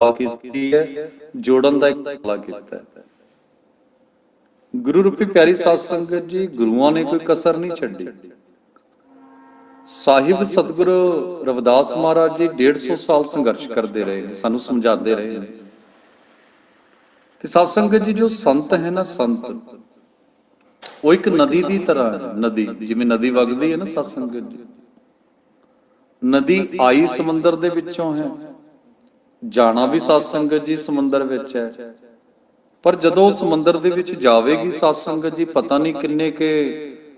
ਕੀਤੀ ਹੈ, ਜੋੜਨ ਦਾ ਇਕਲਾ ਕੀਤਾ ਹੈ। ਗੁਰੂ ਰੂਪੀ ਪਿਆਰੀ ਸਾਧ ਸੰਗਤ ਜੀ, ਗੁਰੂਆਂ ਨੇ ਕੋਈ ਕਸਰ ਨਹੀਂ ਛੱਡੀ। ਸਾਹਿਬ ਸਤਿਗੁਰੂ ਰਵਿਦਾਸ ਮਹਾਰਾਜ ਜੀ 150 ਸਾਲ ਸੰਘਰਸ਼ ਕਰਦੇ ਰਹੇ ਨੇ, ਸਾਨੂੰ ਸਮਝਾਉਂਦੇ ਰਹੇ ਨੇ। ਤੇ ਸਾਧ ਸੰਗਤ ਜੀ, ਜੋ ਸੰਤ ਹੈ ਨਾ ਸੰਤ, ਉਹ ਇੱਕ ਨਦੀ ਦੀ ਤਰ੍ਹਾਂ ਹੈ, ਨਦੀ, ਜਿਵੇਂ ਨਦੀ ਵਗਦੀ ਹੈ ਨਾ ਸਾਧ ਸੰਗਤ ਜੀ। ਨਦੀ ਆਈ ਸਮੁੰਦਰ ਦੇ ਵਿੱਚੋਂ ਹੈ। ਜਾਣਾ ਵੀ ਸਾਧ ਸੰਗਤ ਜੀ ਸਮੁੰਦਰ ਵਿੱਚ ਹੈ। ਪਰ ਜਦੋਂ ਸਮੁੰਦਰ ਦੇ ਵਿੱਚ ਜਾਵੇਗੀ ਸਾਧ ਸੰਗਤ ਜੀ, ਪਤਾ ਨਹੀਂ ਕਿੰਨੇ ਕੇ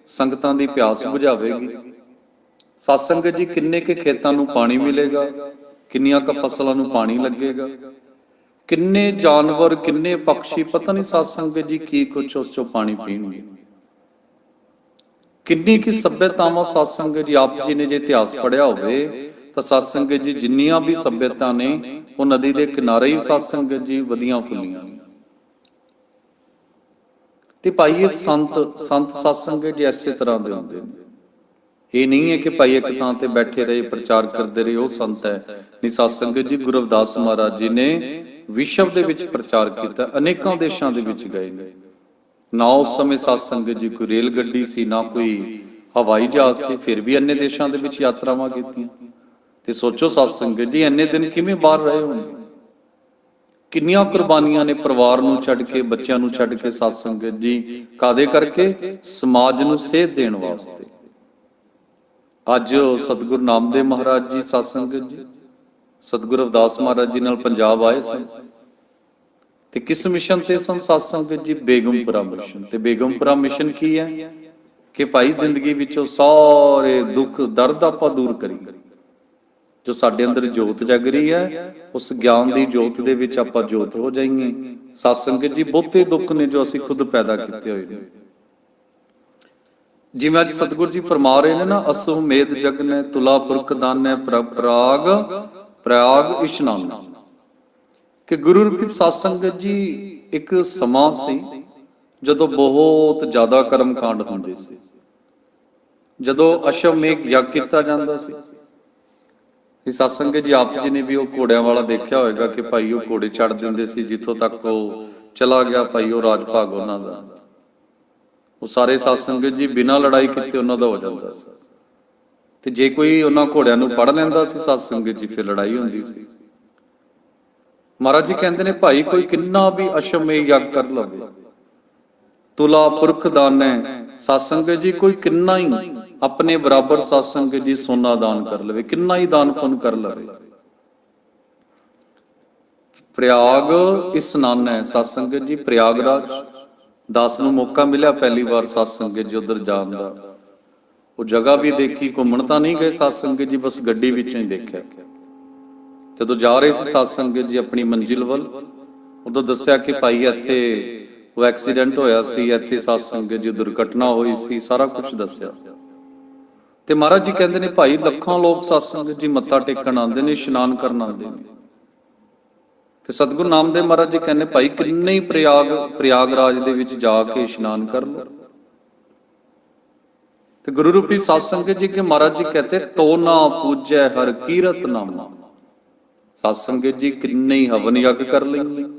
ਸੰਗਤਾਂ ਦੀ ਪਿਆਸ ਬੁਝਾਵੇਗੀ। ਸਾਧ ਸੰਗਤ ਜੀ, ਕਿੰਨੇ ਕੇ ਖੇਤਾਂ ਨੂੰ ਪਾਣੀ ਮਿਲੇਗਾ, ਕਿੰਨੀਆਂ ਕ ਫਸਲਾਂ ਨੂੰ ਪਾਣੀ ਲੱਗੇਗਾ, ਕਿੰਨੇ ਜਾਨਵਰ, ਕਿੰਨੇ ਪੰਛੀ, ਪਤਾ ਨਹੀਂ ਸਾਧ ਸੰਗਤ ਜੀ ਕੀ ਕੁਛ ਉਸ ਚੋਂ ਪਾਣੀ ਪੀਣਗੇ। ਕਿੰਨੀ ਕੀ ਸਭਿਅਤਾਵਾਂ ਸਾਧ ਸੰਗਤ ਜੀ, ਆਪ ਜੀ ਨੇ ਜੇ ਇਤਿਹਾਸ ਪੜਿਆ ਹੋਵੇ ਤਾਂ ਸਾਧ ਸੰਗਤ ਜੀ ਜਿੰਨੀਆਂ ਵੀ ਸਭਿਅਤਾ ਨੇ, ਉਹ ਨਦੀ ਦੇ ਕਿਨਾਰੇ ਹੀ ਸਾਧ ਸੰਗਤ ਜੀ ਵਧੀਆਂ ਫੁੱਲੀਆਂ ਤੇ ਭਾਈ ਇਹ ਸੰਤ ਸੰਤ ਸਾਧ ਸੰਗਤ ਜੀ ਐਸੇ ਤਰ੍ਹਾਂ ਦੇ ਹੁੰਦੇ ਨੇ। ਇਹ ਨਹੀਂ ਹੈ ਕਿ ਭਾਈ ਇੱਕ ਥਾਂ ਤੇ ਬੈਠੇ ਰਹੇ, ਪ੍ਰਚਾਰ ਕਰਦੇ ਰਹੇ, ਉਹ ਸੰਤ ਹੈ। ਨਹੀਂ ਸਾਧ ਸੰਗਤ ਜੀ ਗੁਰੂ ਰਵਿਦਾਸ ਮਹਾਰਾਜ ਜੀ ਨੇ ਵਿਸ਼ਵ ਦੇ ਵਿੱਚ ਪ੍ਰਚਾਰ ਕੀਤਾ, ਅਨੇਕਾਂ ਦੇਸ਼ਾਂ ਦੇ ਵਿੱਚ ਗਏ ਨੇ। ਨਾ ਉਸ ਸਮੇਂ ਸਾਧ ਸੰਗਤ ਜੀ ਕੋਈ ਰੇਲ ਗੱਡੀ ਸੀ, ਨਾ ਕੋਈ ਹਵਾਈ ਜਹਾਜ਼ ਸੀ, ਫਿਰ ਵੀ ਅੰਨੇ ਦੇਸ਼ਾਂ ਦੇ ਵਿੱਚ ਯਾਤਰਾਵਾਂ ਕੀਤੀਆਂ। ਤੇ ਸੋਚੋ ਸਾਧ ਸੰਗਤ ਜੀ, ਇੰਨੇ ਦਿਨ ਕਿਵੇਂ ਬਾਹਰ ਰਹੇ ਹੋਣਗੇ? ਕਿੰਨੀਆਂ ਕੁਰਬਾਨੀਆਂ ਨੇ ਪਰਿਵਾਰ ਨੂੰ ਛੱਡ ਕੇ, ਬੱਚਿਆਂ ਨੂੰ ਛੱਡ ਕੇ ਸਾਧ ਸੰਗਤ ਜੀ ਕਾਦੇ ਕਰਕੇ? ਸਮਾਜ ਨੂੰ ਸੇਧ ਦੇਣ ਵਾਸਤੇ। ਅੱਜ ਸਤਿਗੁਰੂ ਨਾਮਦੇਵ ਮਹਾਰਾਜ ਜੀ ਸਾਧ ਸੰਗਤ ਜੀ, ਸਤਿਗੁਰੂ ਰਵਿਦਾਸ ਮਹਾਰਾਜ ਜੀ ਨਾਲ ਪੰਜਾਬ ਆਏ ਸਨ। ਤੇ ਕਿਸ ਮਿਸ਼ਨ ਤੇ ਸਨ ਸਾਧ ਸੰਗਤ ਜੀ? ਬੇਗਮਪੁਰਾ ਮਿਸ਼ਨ। ਤੇ ਬੇਗਮਪੁਰਾ ਮਿਸ਼ਨ ਕੀ ਹੈ? ਕਿ ਭਾਈ ਜ਼ਿੰਦਗੀ ਵਿੱਚੋਂ ਸਾਰੇ ਦੁੱਖ ਦਰਦ ਆਪਾਂ ਦੂਰ ਕਰੀਏ। ਜੋ ਸਾਡੇ ਅੰਦਰ ਜੋਤ ਜਗ ਰਹੀ ਹੈ ਉਸ ਗਿਆਨ ਦੀ ਜੋਤ ਦੇ ਵਿੱਚ ਆਪਾਂ ਜੋਤ ਹੋ ਜਾਈਏ। ਸਾਧ ਸੰਗਤ ਜੀ ਬਹੁਤੇ ਦੁੱਖ ਨੇ ਜੋ ਅਸੀਂ ਖੁਦ ਪੈਦਾ ਕੀਤੇ ਹੋਏ ਨੇ। ਜਿਵੇਂ ਅੱਜ ਸਤਿਗੁਰੂ ਜੀ ਫਰਮਾ ਰਹੇ ਨੇ ਨਾ ਅਸੋ ਮੇਦ ਜਗ ਨੇ ਤੁਲਾ ਪੁਰਖ ਦਾਨੈ ਪ੍ਰਪਰਾਗ ਪ੍ਰਾਗ ਇਸ਼ਨਾਨ। ਕਿ ਗੁਰੂ ਰੂਪੀ ਸਾਧ ਸੰਗਤ ਜੀ ਇੱਕ ਸਮਾਂ ਸੀ ਜਦੋਂ ਬਹੁਤ ਜ਼ਿਆਦਾ ਕਰਮ ਕਾਂਡ ਹੁੰਦੇ ਸੀ। ਜਦੋਂ ਅਸ਼ਵਮੇਘ ਯੱਗ ਕੀਤਾ ਜਾਂਦਾ ਸੀ ਇਹ ਸਾਧ ਜੀ, ਆਪ ਜੀ ਨੇ ਵੀ ਉਹ ਘੋੜਿਆਂ ਵਾਲਾ ਦੇਖਿਆ ਹੋਵੇਗਾ ਕਿ ਭਾਈ ਉਹ ਘੋੜੇ ਚੜ ਦਿੰਦੇ ਸੀ, ਜਿੱਥੋਂ ਤੱਕ ਉਹ ਚਲਾ ਗਿਆ ਭਾਈ ਉਹ ਰਾਜ ਭਾਗ ਉਹਨਾਂ ਦਾ। ਉਹ ਸਾਰੇ ਸਾਧ ਜੀ ਬਿਨਾਂ ਲੜਾਈ ਕੀਤੇ ਉਹਨਾਂ ਦਾ ਹੋ ਜਾਂਦਾ ਸੀ। ਤੇ ਜੇ ਕੋਈ ਉਹਨਾਂ ਘੋੜਿਆਂ ਨੂੰ ਫੜ ਲੈਂਦਾ ਸੀ ਸਾਧ ਜੀ, ਫਿਰ ਲੜਾਈ ਹੁੰਦੀ ਸੀ। ਮਹਾਰਾਜ ਜੀ ਕਹਿੰਦੇ ਨੇ, ਭਾਈ ਕੋਈ ਕਿੰਨਾ ਵੀ ਅਸ਼ਮੇਘ ਯੱਗ ਕਰ ਲਵੇ, ਤੁਲਾ ਪੁਰਖ ਦਾਨੈ ਸਾਧ ਜੀ ਕੋਈ ਕਿੰਨਾ ਹੀ ਆਪਣੇ ਬਰਾਬਰ ਸਾਧ ਜੀ ਸੋਨਾ ਦਾਨ ਕਰ ਲਵੇ। ਕਿੰਨਾ ਹੀ ਦਾਨ ਪੁੰਨ ਕਰ ਲਵੇ। ਪ੍ਰਯਾਗ ਇਸਨਾਨ ਹੈ ਸਾਧ ਜੀ, ਪ੍ਰਯਾਗਰਾਜ। ਦਾਸ ਨੂੰ ਮੌਕਾ ਮਿਲਿਆ ਪਹਿਲੀ ਵਾਰ ਸਾਧ ਜੀ ਉਧਰ ਜਾਣ ਦਾ। ਉਹ ਜਗ੍ਹਾ ਵੀ ਦੇਖੀ, ਘੁੰਮਣ ਤਾਂ ਨਹੀਂ ਗਏ ਸਾਧ ਜੀ, ਬਸ ਗੱਡੀ ਵਿੱਚੋਂ ਹੀ ਦੇਖਿਆ। ਜਦੋਂ ਜਾ ਰਹੇ ਸੀ ਸਾਧ ਜੀ ਆਪਣੀ ਮੰਜ਼ਿਲ ਵੱਲ, ਉਦੋਂ ਦੱਸਿਆ ਕਿ ਭਾਈ ਇੱਥੇ ਉਹ ਐਕਸੀਡੈਂਟ ਹੋਇਆ ਸੀ, ਇੱਥੇ ਸਾਧ ਸੰਗਤ ਜੀ ਦੁਰਘਟਨਾ ਹੋਈ ਸੀ, ਸਾਰਾ ਕੁਝ ਦੱਸਿਆ। ਤੇ ਮਹਾਰਾਜ ਜੀ ਕਹਿੰਦੇ ਨੇ, ਭਾਈ, ਲੱਖਾਂ ਲੋਕ ਸਾਧ ਜੀ ਮੱਥਾ ਟੇਕਣ ਆਉਂਦੇ ਨੇ, ਇਸ਼ਨਾਨ ਕਰਨ ਆਉਂਦੇ ਨੇ। ਤੇ ਸਤਿਗੁਰੂ ਨਾਮਦੇਵ ਮਹਾਰਾਜ ਜੀ ਕਹਿੰਦੇ, ਭਾਈ, ਕਿੰਨੇ ਹੀ ਪ੍ਰਯਾਗ, ਪ੍ਰਯਾਗਰਾਜ ਦੇ ਵਿੱਚ ਜਾ ਕੇ ਇਸ਼ਨਾਨ ਕਰ ਲਓ। ਤੇ ਗੁਰੂ ਰੂਪੀ ਸਾਧ ਜੀ ਕੇ ਮਹਾਰਾਜ ਜੀ ਕਹਤੇ, ਤੋ ਨਾ ਪੂਜੈ ਹਰ ਕੀਰਤ ਨਾਮਾ ਸਾਧ ਜੀ ਕਿੰਨੇ ਹੀ ਹਵਨ ਯੱਗ ਕਰ ਲੈਂਗੇ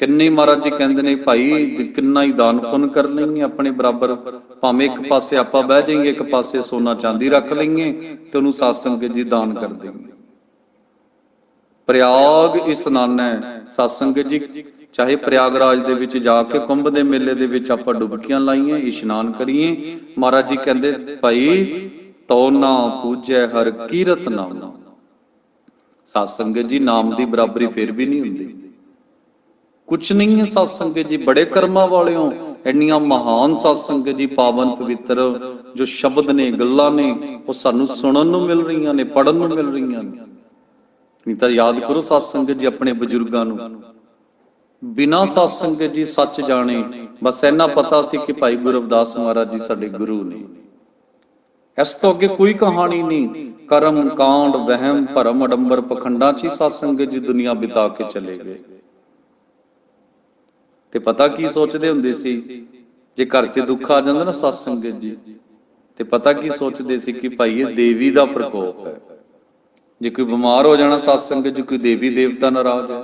ਕਿੰਨੇ ਮਹਾਰਾਜ ਜੀ ਕਹਿੰਦੇ ਨੇ, ਭਾਈ, ਕਿੰਨਾ ਹੀ ਦਾਨ ਪੁੰਨ ਕਰ ਲਈਏ ਆਪਣੇ ਬਰਾਬਰ। ਭਾਵੇਂ ਇੱਕ ਪਾਸੇ ਆਪਾਂ ਬਹਿ ਜਾਈਏ, ਇੱਕ ਪਾਸੇ ਸੋਨਾ ਚਾਂਦੀ ਰੱਖ ਲਈਏ ਤੇ ਉਹਨੂੰ ਸਾਧ ਸੰਗਤ ਜੀ ਦਾਨ ਕਰ ਦੇਣਗੇ ਪ੍ਰਯਾਗ ਇਸਨਾਨ ਸਾਧ ਸੰਗਤ ਜੀ, ਚਾਹੇ ਪ੍ਰਯਾਗਰਾਜ ਦੇ ਵਿੱਚ ਜਾ ਕੇ ਕੁੰਭ ਦੇ ਮੇਲੇ ਦੇ ਵਿੱਚ ਆਪਾਂ ਡੁਬਕੀਆਂ ਲਾਈਏ, ਇਸ਼ਨਾਨ ਕਰੀਏ, ਮਹਾਰਾਜ ਜੀ ਕਹਿੰਦੇ, ਭਾਈ ਤੋ ਨਾ ਪੂਜੈ ਹਰ ਕੀਰਤ ਨਾਮ। ਸਾਧ ਸੰਗਤ ਜੀ ਨਾਮ ਦੀ ਬਰਾਬਰੀ ਫਿਰ ਵੀ ਨਹੀਂ ਹੁੰਦੀ। ਕੁਛ ਨਹੀਂ ਹੈ ਸਾਧ ਸੰਗਤ ਜੀ, ਬੜੇ ਕਰਮਾਂ ਵਾਲਿਓ, ਇੰਨੀਆਂ ਮਹਾਨ ਸਾਧ ਸੰਗਤ ਜੀ, ਪਾਵਨ ਪਵਿੱਤਰ, ਜੋ ਸ਼ਬਦ ਨੇ, ਗੱਲਾਂ ਨੇ, ਉਹ ਸਾਨੂੰ ਸੁਣਨ ਨੂੰ ਮਿਲ ਰਹੀਆਂ ਨੇ ਪੜਨ ਨੂੰ ਮਿਲ ਰਹੀਆਂ ਨੇ। ਨਹੀਂ ਤਾਂ ਯਾਦ ਕਰੋ ਸਾਧ ਸੰਗਤ ਜੀ ਆਪਣੇ ਬਜ਼ੁਰਗਾਂ ਨੂੰ। ਬਿਨਾਂ ਸਾਧ ਸੰਗਤ ਜੀ ਸੱਚ ਜਾਣੇ, ਬਸ ਇੰਨਾ ਪਤਾ ਸੀ ਕਿ ਭਾਈ ਗੁਰੂ ਰਵਿਦਾਸ ਮਹਾਰਾਜ ਜੀ ਸਾਡੇ ਗੁਰੂ ਨੇ। ਇਸ ਤੋਂ ਅੱਗੇ ਕੋਈ ਕਹਾਣੀ ਨਹੀਂ, ਕਰਮ, ਕਾਂਡ, ਵਹਿਮ, ਭਰਮ, ਅਡੰਬਰ, ਪਖੰਡਾਂ 'ਚ ਹੀ ਸਤਸੰਗ ਜੀ ਦੁਨੀਆ ਬਿਤਾ ਕੇ ਚਲੇ ਗਏ। ਤੇ ਪਤਾ ਕੀ ਸੋਚਦੇ ਹੁੰਦੇ ਸੀ? ਜੇ ਘਰ 'ਚ ਦੁੱਖ ਆ ਜਾਂਦਾ ਨਾ ਸਾਧ ਸੰਗਤ ਜੀ, ਤੇ ਪਤਾ ਕੀ ਸੋਚਦੇ ਸੀ ਕਿ ਭਾਈ ਇਹ ਦੇਵੀ ਦਾ ਪ੍ਰਕੋਪ ਹੈ। ਜੇ ਕੋਈ ਬਿਮਾਰ ਹੋ ਜਾਣਾ ਸਾਧ ਸੰਗਤ ਜੀ, ਕੋਈ ਦੇਵੀ ਦੇਵਤਾ ਨਾਰਾਜ਼ ਹੈ।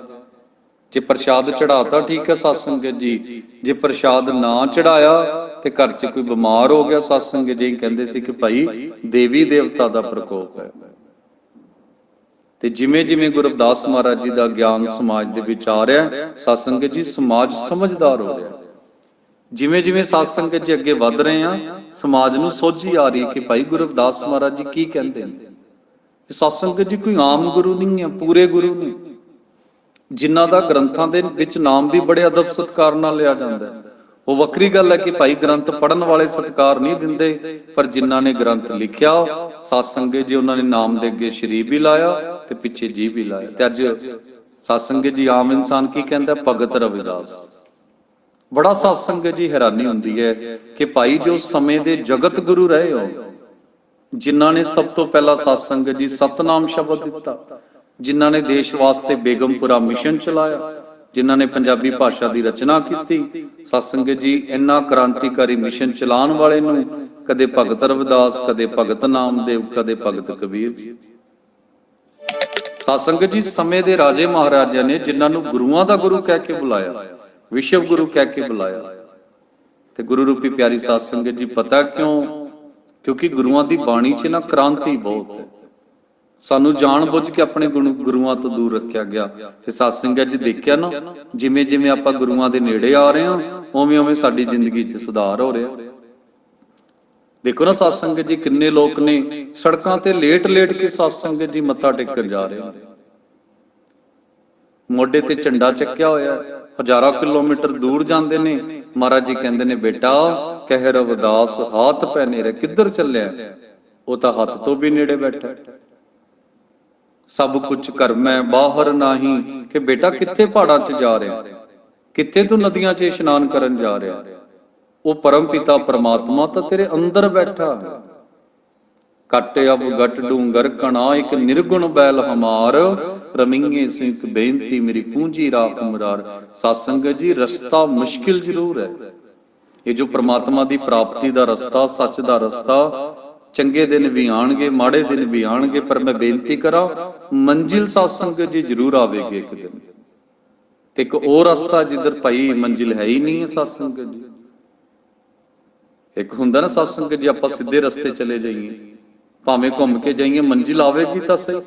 ਜੇ ਪ੍ਰਸ਼ਾਦ ਚੜਾਤਾ ਠੀਕ ਹੈ ਸਾਧ ਸੰਗਤ ਜੀ। ਜੇ ਪ੍ਰਸ਼ਾਦ ਨਾ ਚੜਾਇਆ ਤੇ ਘਰ 'ਚ ਕੋਈ ਬਿਮਾਰ ਹੋ ਗਿਆ ਸਾਧ ਸੰਗਤ ਜੀ ਕਹਿੰਦੇ ਸੀ ਕਿ ਭਾਈ ਦੇਵੀ ਦੇਵਤਾ ਦਾ ਪ੍ਰਕੋਪ ਹੈ। ਤੇ ਜਿਵੇਂ ਜਿਵੇਂ ਗੁਰੂ ਰਵਿਦਾਸ ਮਹਾਰਾਜ ਜੀ ਦਾ ਗਿਆਨ ਸਮਾਜ ਦੇ ਵਿੱਚ ਆ ਰਿਹਾ ਹੈ, ਜੀ ਸਮਾਜ ਸਮਝਦਾਰ ਹੋ ਰਿਹਾ। ਜਿਵੇਂ ਜਿਵੇਂ ਸਾਧ ਜੀ ਅੱਗੇ ਵੱਧ ਰਹੇ ਆ ਸਮਾਜ ਨੂੰ ਸੋਝੀ ਆ ਰਹੀ ਹੈ ਕਿ ਭਾਈ ਗੁਰੂ ਰਵਿਦਾਸ ਮਹਾਰਾਜ ਜੀ ਕੀ ਕਹਿੰਦੇ ਨੇ। ਇਹ ਜੀ ਕੋਈ ਆਮ ਗੁਰੂ ਨਹੀਂ ਹੈ ਪੂਰੇ ਗੁਰੂ ਨੇ। ਜਿਨ੍ਹਾਂ ਦਾ ਗ੍ਰੰਥਾਂ ਦੇ ਵਿੱਚ ਨਾਮ ਵੀ ਬੜੇ ਅਦਬ ਸਤਕਾਰ ਨਾਲ ਲਿਆ ਜਾਂਦਾ ਹੈ। ਉਹ ਵੱਖਰੀ ਗੱਲ ਹੈ ਕਿ ਭਾਈ ਗ੍ਰੰਥ ਪੜਨ ਵਾਲੇ ਸਤਕਾਰ ਨਹੀਂ ਦਿੰਦੇ, ਪਰ ਜਿਨ੍ਹਾਂ ਨੇ ਗ੍ਰੰਥ ਲਿਖਿਆ ਸਾਧ ਸੰਗਤ ਜੀ ਉਹਨਾਂ ਨੇ ਨਾਮ ਦੇ ਅੱਗੇ ਸ਼ਰੀਰ ਵੀ ਲਾਇਆ ਤੇ ਪਿੱਛੇ ਜੀ ਵੀ ਲਾਇਆ। ਤੇ ਅੱਜ ਸਾਧ ਸੰਗਤ ਜੀ ਆਮ ਇਨਸਾਨ ਕੀ ਕਹਿੰਦਾ ਭਗਤ ਰਵਿਦਾਸ। ਬੜਾ ਸਾਧ ਸੰਗਤ ਜੀ ਹੈਰਾਨੀ ਹੁੰਦੀ ਹੈ ਕਿ ਭਾਈ ਜੋ ਸਮੇਂ ਦੇ ਜਗਤ ਗੁਰੂ ਰਹੇ ਹੋ, ਜਿਨ੍ਹਾਂ ਨੇ ਸਭ ਤੋਂ ਪਹਿਲਾਂ ਸਾਧ ਸੰਗਤ ਜੀ ਸਤਨਾਮ ਸ਼ਬਦ ਦਿੱਤਾ, ਜਿਨ੍ਹਾਂ ਨੇ ਦੇਸ਼ ਵਾਸਤੇ ਬੇਗਮਪੁਰਾ ਮਿਸ਼ਨ ਚਲਾਇਆ ਜਿਨ੍ਹਾਂ ਨੇ ਪੰਜਾਬੀ ਭਾਸ਼ਾ ਦੀ ਰਚਨਾ ਕੀਤੀ। ਸਾਧ ਜੀ, ਇੰਨਾ ਕ੍ਰਾਂਤੀਕਾਰੀ ਮਿਸ਼ਨ ਚਲਾਉਣ ਵਾਲੇ ਨੂੰ ਕਦੇ ਭਗਤ ਰਵਿਦਾਸ, ਕਦੇ ਭਗਤ ਨਾਮਦੇਵ, ਕਦੇ ਭਗਤ ਕਬੀਰ ਜੀ। ਜੀ, ਸਮੇਂ ਦੇ ਰਾਜੇ ਮਹਾਰਾਜਿਆਂ ਨੇ ਜਿਨ੍ਹਾਂ ਨੂੰ ਗੁਰੂਆਂ ਦਾ ਗੁਰੂ ਕਹਿ ਕੇ ਬੁਲਾਇਆ, ਵਿਸ਼ਵ ਗੁਰੂ ਕਹਿ ਕੇ ਬੁਲਾਇਆ। ਤੇ ਗੁਰੂ ਰੂਪੀ ਪਿਆਰੀ ਸਾਧ ਜੀ, ਪਤਾ ਕਿਉਂ? ਕਿਉਂਕਿ ਗੁਰੂਆਂ ਦੀ ਬਾਣੀ 'ਚ ਨਾ ਕ੍ਰਾਂਤੀ ਬਹੁਤ ਹੈ। ਸਾਨੂੰ ਜਾਣ ਬੁੱਝ ਕੇ ਆਪਣੇ ਗੁਰੂਆਂ ਤੋਂ ਦੂਰ ਰੱਖਿਆ ਗਿਆ ਤੇ ਸਾਧ ਸੰਗਤ ਜੀ ਦੇਖਿਆ ਨਾ ਜਿਵੇਂ ਜਿਵੇਂ ਆਪਾਂ ਗੁਰੂਆਂ ਦੇ ਨੇੜੇ ਆ ਰਹੇ ਹਾਂ ਉਵੇਂ ਉਵੇਂ ਸਾਡੀ ਜ਼ਿੰਦਗੀ 'ਚ ਸੁਧਾਰ ਹੋ ਰਿਹਾ ਦੇਖੋ ਨਾ ਸਾਧ ਸੰਗਤ ਜੀ ਕਿੰਨੇ ਲੋਕ ਨੇ ਸੜਕਾਂ ਤੇ ਲੇਟ ਲੇਟ ਕੇ ਸਾਧ ਸੰਗਤ ਜੀ ਮੱਥਾ ਟੇਕਣ ਜਾ ਰਹੇ ਨੇ ਮੋਢੇ ਤੇ ਝੰਡਾ ਚੱਕਿਆ ਹੋਇਆ। ਹਜ਼ਾਰਾਂ ਕਿਲੋਮੀਟਰ ਦੂਰ ਜਾਂਦੇ ਨੇ ਮਹਾਰਾਜ ਜੀ ਕਹਿੰਦੇ ਨੇ ਬੇਟਾ ਕਹਿ ਰਵਿਦਾਸ ਹੱਥ ਪੈਨੇ ਰੇ ਕਿੱਧਰ ਚੱਲਿਆ ਉਹ ਤਾਂ ਹੱਥ ਤੋਂ ਵੀ ਨੇੜੇ ਬੈਠਾ। ਸਭ ਕੁਝ ਕਰ ਮੈਂ ਬਾਹਰ ਨਹੀਂ ਕਿ ਬੇਟਾ ਕਿੱਥੇ ਪਹਾੜਾਂ 'ਚ ਜਾ ਰਿਹਾ? ਕਿੱਥੇ ਤੂੰ ਨਦੀਆਂ 'ਚ ਇਸ਼ਨਾਨ ਕਰਨ ਜਾ ਰਿਹਾ? ਉਹ ਪਰਮ ਪਿਤਾ ਪਰਮਾਤਮਾ ਤਾਂ ਤੇਰੇ ਅੰਦਰ ਬੈਠਾ। ਹੈ ਕੱਟ ਅਬ ਗਟ ਡੂੰਗਰ ਕਣਾ ਇੱਕ ਨਿਰਗੁਣ ਬੈਲ ਹਮਾਰ। ਰਮਿੰਗੇ ਸਿੰਕ ਬੇਨਤੀ ਮੇਰੀ ਪੂੰਜੀ ਰਾਖ ਮੁਰਾਰ। ਸਤਸੰਗਤ ਜੀ ਰਸਤਾ ਮੁਸ਼ਕਿਲ ਜ਼ਰੂਰ ਹੈ। ਇਹ ਜੋ ਪ੍ਰਮਾਤਮਾ ਦੀ ਪ੍ਰਾਪਤੀ ਦਾ ਰਸਤਾ ਸੱਚ ਦਾ ਰਸਤਾ ਚੰਗੇ ਦਿਨ ਵੀ ਆਣਗੇ ਮਾੜੇ ਦਿਨ ਵੀ ਆਣਗੇ ਪਰ ਮੈਂ ਬੇਨਤੀ ਕਰਾਂ, ਮੰਜ਼ਿਲ ਸਤਸੰਗਤ ਜੀ ਜ਼ਰੂਰ ਆਵੇਗੀ ਇੱਕ ਦਿਨ। ਤੇ ਇੱਕ ਉਹ ਰਸਤਾ ਜਿੱਧਰ ਭਾਈ ਮੰਜ਼ਿਲ ਹੈ ਹੀ ਨਹੀਂ ਹੈ ਸਤਸੰਗਤ ਜੀ। ਇੱਕ ਹੁੰਦਾ ਨਾ ਸਤਸੰਗਤ ਜੀ, ਆਪਾਂ ਸਿੱਧੇ ਰਸਤੇ ਚਲੇ ਜਾਈਏ। ਭਾਵੇਂ ਘੁੰਮ ਕੇ ਜਾਈਏ, ਮੰਜ਼ਿਲ ਆਵੇਗੀ ਤਾਂ ਸਹੀ।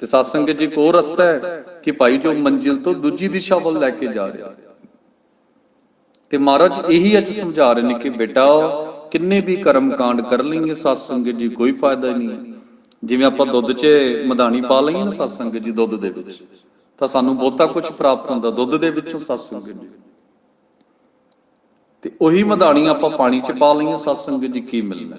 ਤੇ ਸਤਸੰਗਤ ਜੀ ਕੋ ਰਸਤਾ ਹੈ ਕਿ ਭਾਈ ਜੋ ਮੰਜ਼ਿਲ ਤੋਂ ਦੂਜੀ ਦਿਸ਼ਾ ਵੱਲ ਲੈ ਕੇ ਜਾ ਰਿਹਾ। ਤੇ ਮਹਾਰਾਜ ਇਹੀ ਅੱਜ ਸਮਝਾ ਰਹੇ ਨੇ ਕਿ ਬੇਟਾ ਕਿੰਨੇ ਵੀ ਕਰਮ ਕਾਂਡ ਕਰ ਲਈਏ ਸਤਸੰਗਤ ਜੀ, ਕੋਈ ਫਾਇਦਾ ਨਹੀਂ। ਜਿਵੇਂ ਆਪਾਂ ਦੁੱਧ 'ਚ ਮਧਾਣੀ ਪਾ ਲਈਏ ਨਾ ਸਤਸੰਗਤ ਜੀ, ਦੁੱਧ ਦੇ ਵਿੱਚ, ਤਾਂ ਸਾਨੂੰ ਬਹੁਤਾ ਕੁਝ ਪ੍ਰਾਪਤ ਹੁੰਦਾ, ਦੁੱਧ ਦੇ ਵਿੱਚੋਂ ਸਤਸੰਗਤ ਜੀ। ਤੇ ਉਹੀ ਮਧਾਣੀ ਆਪਾਂ ਪਾਣੀ 'ਚ ਪਾ ਲਈਏ ਸਤਸੰਗਤ ਜੀ, ਕੀ ਮਿਲਣਾ?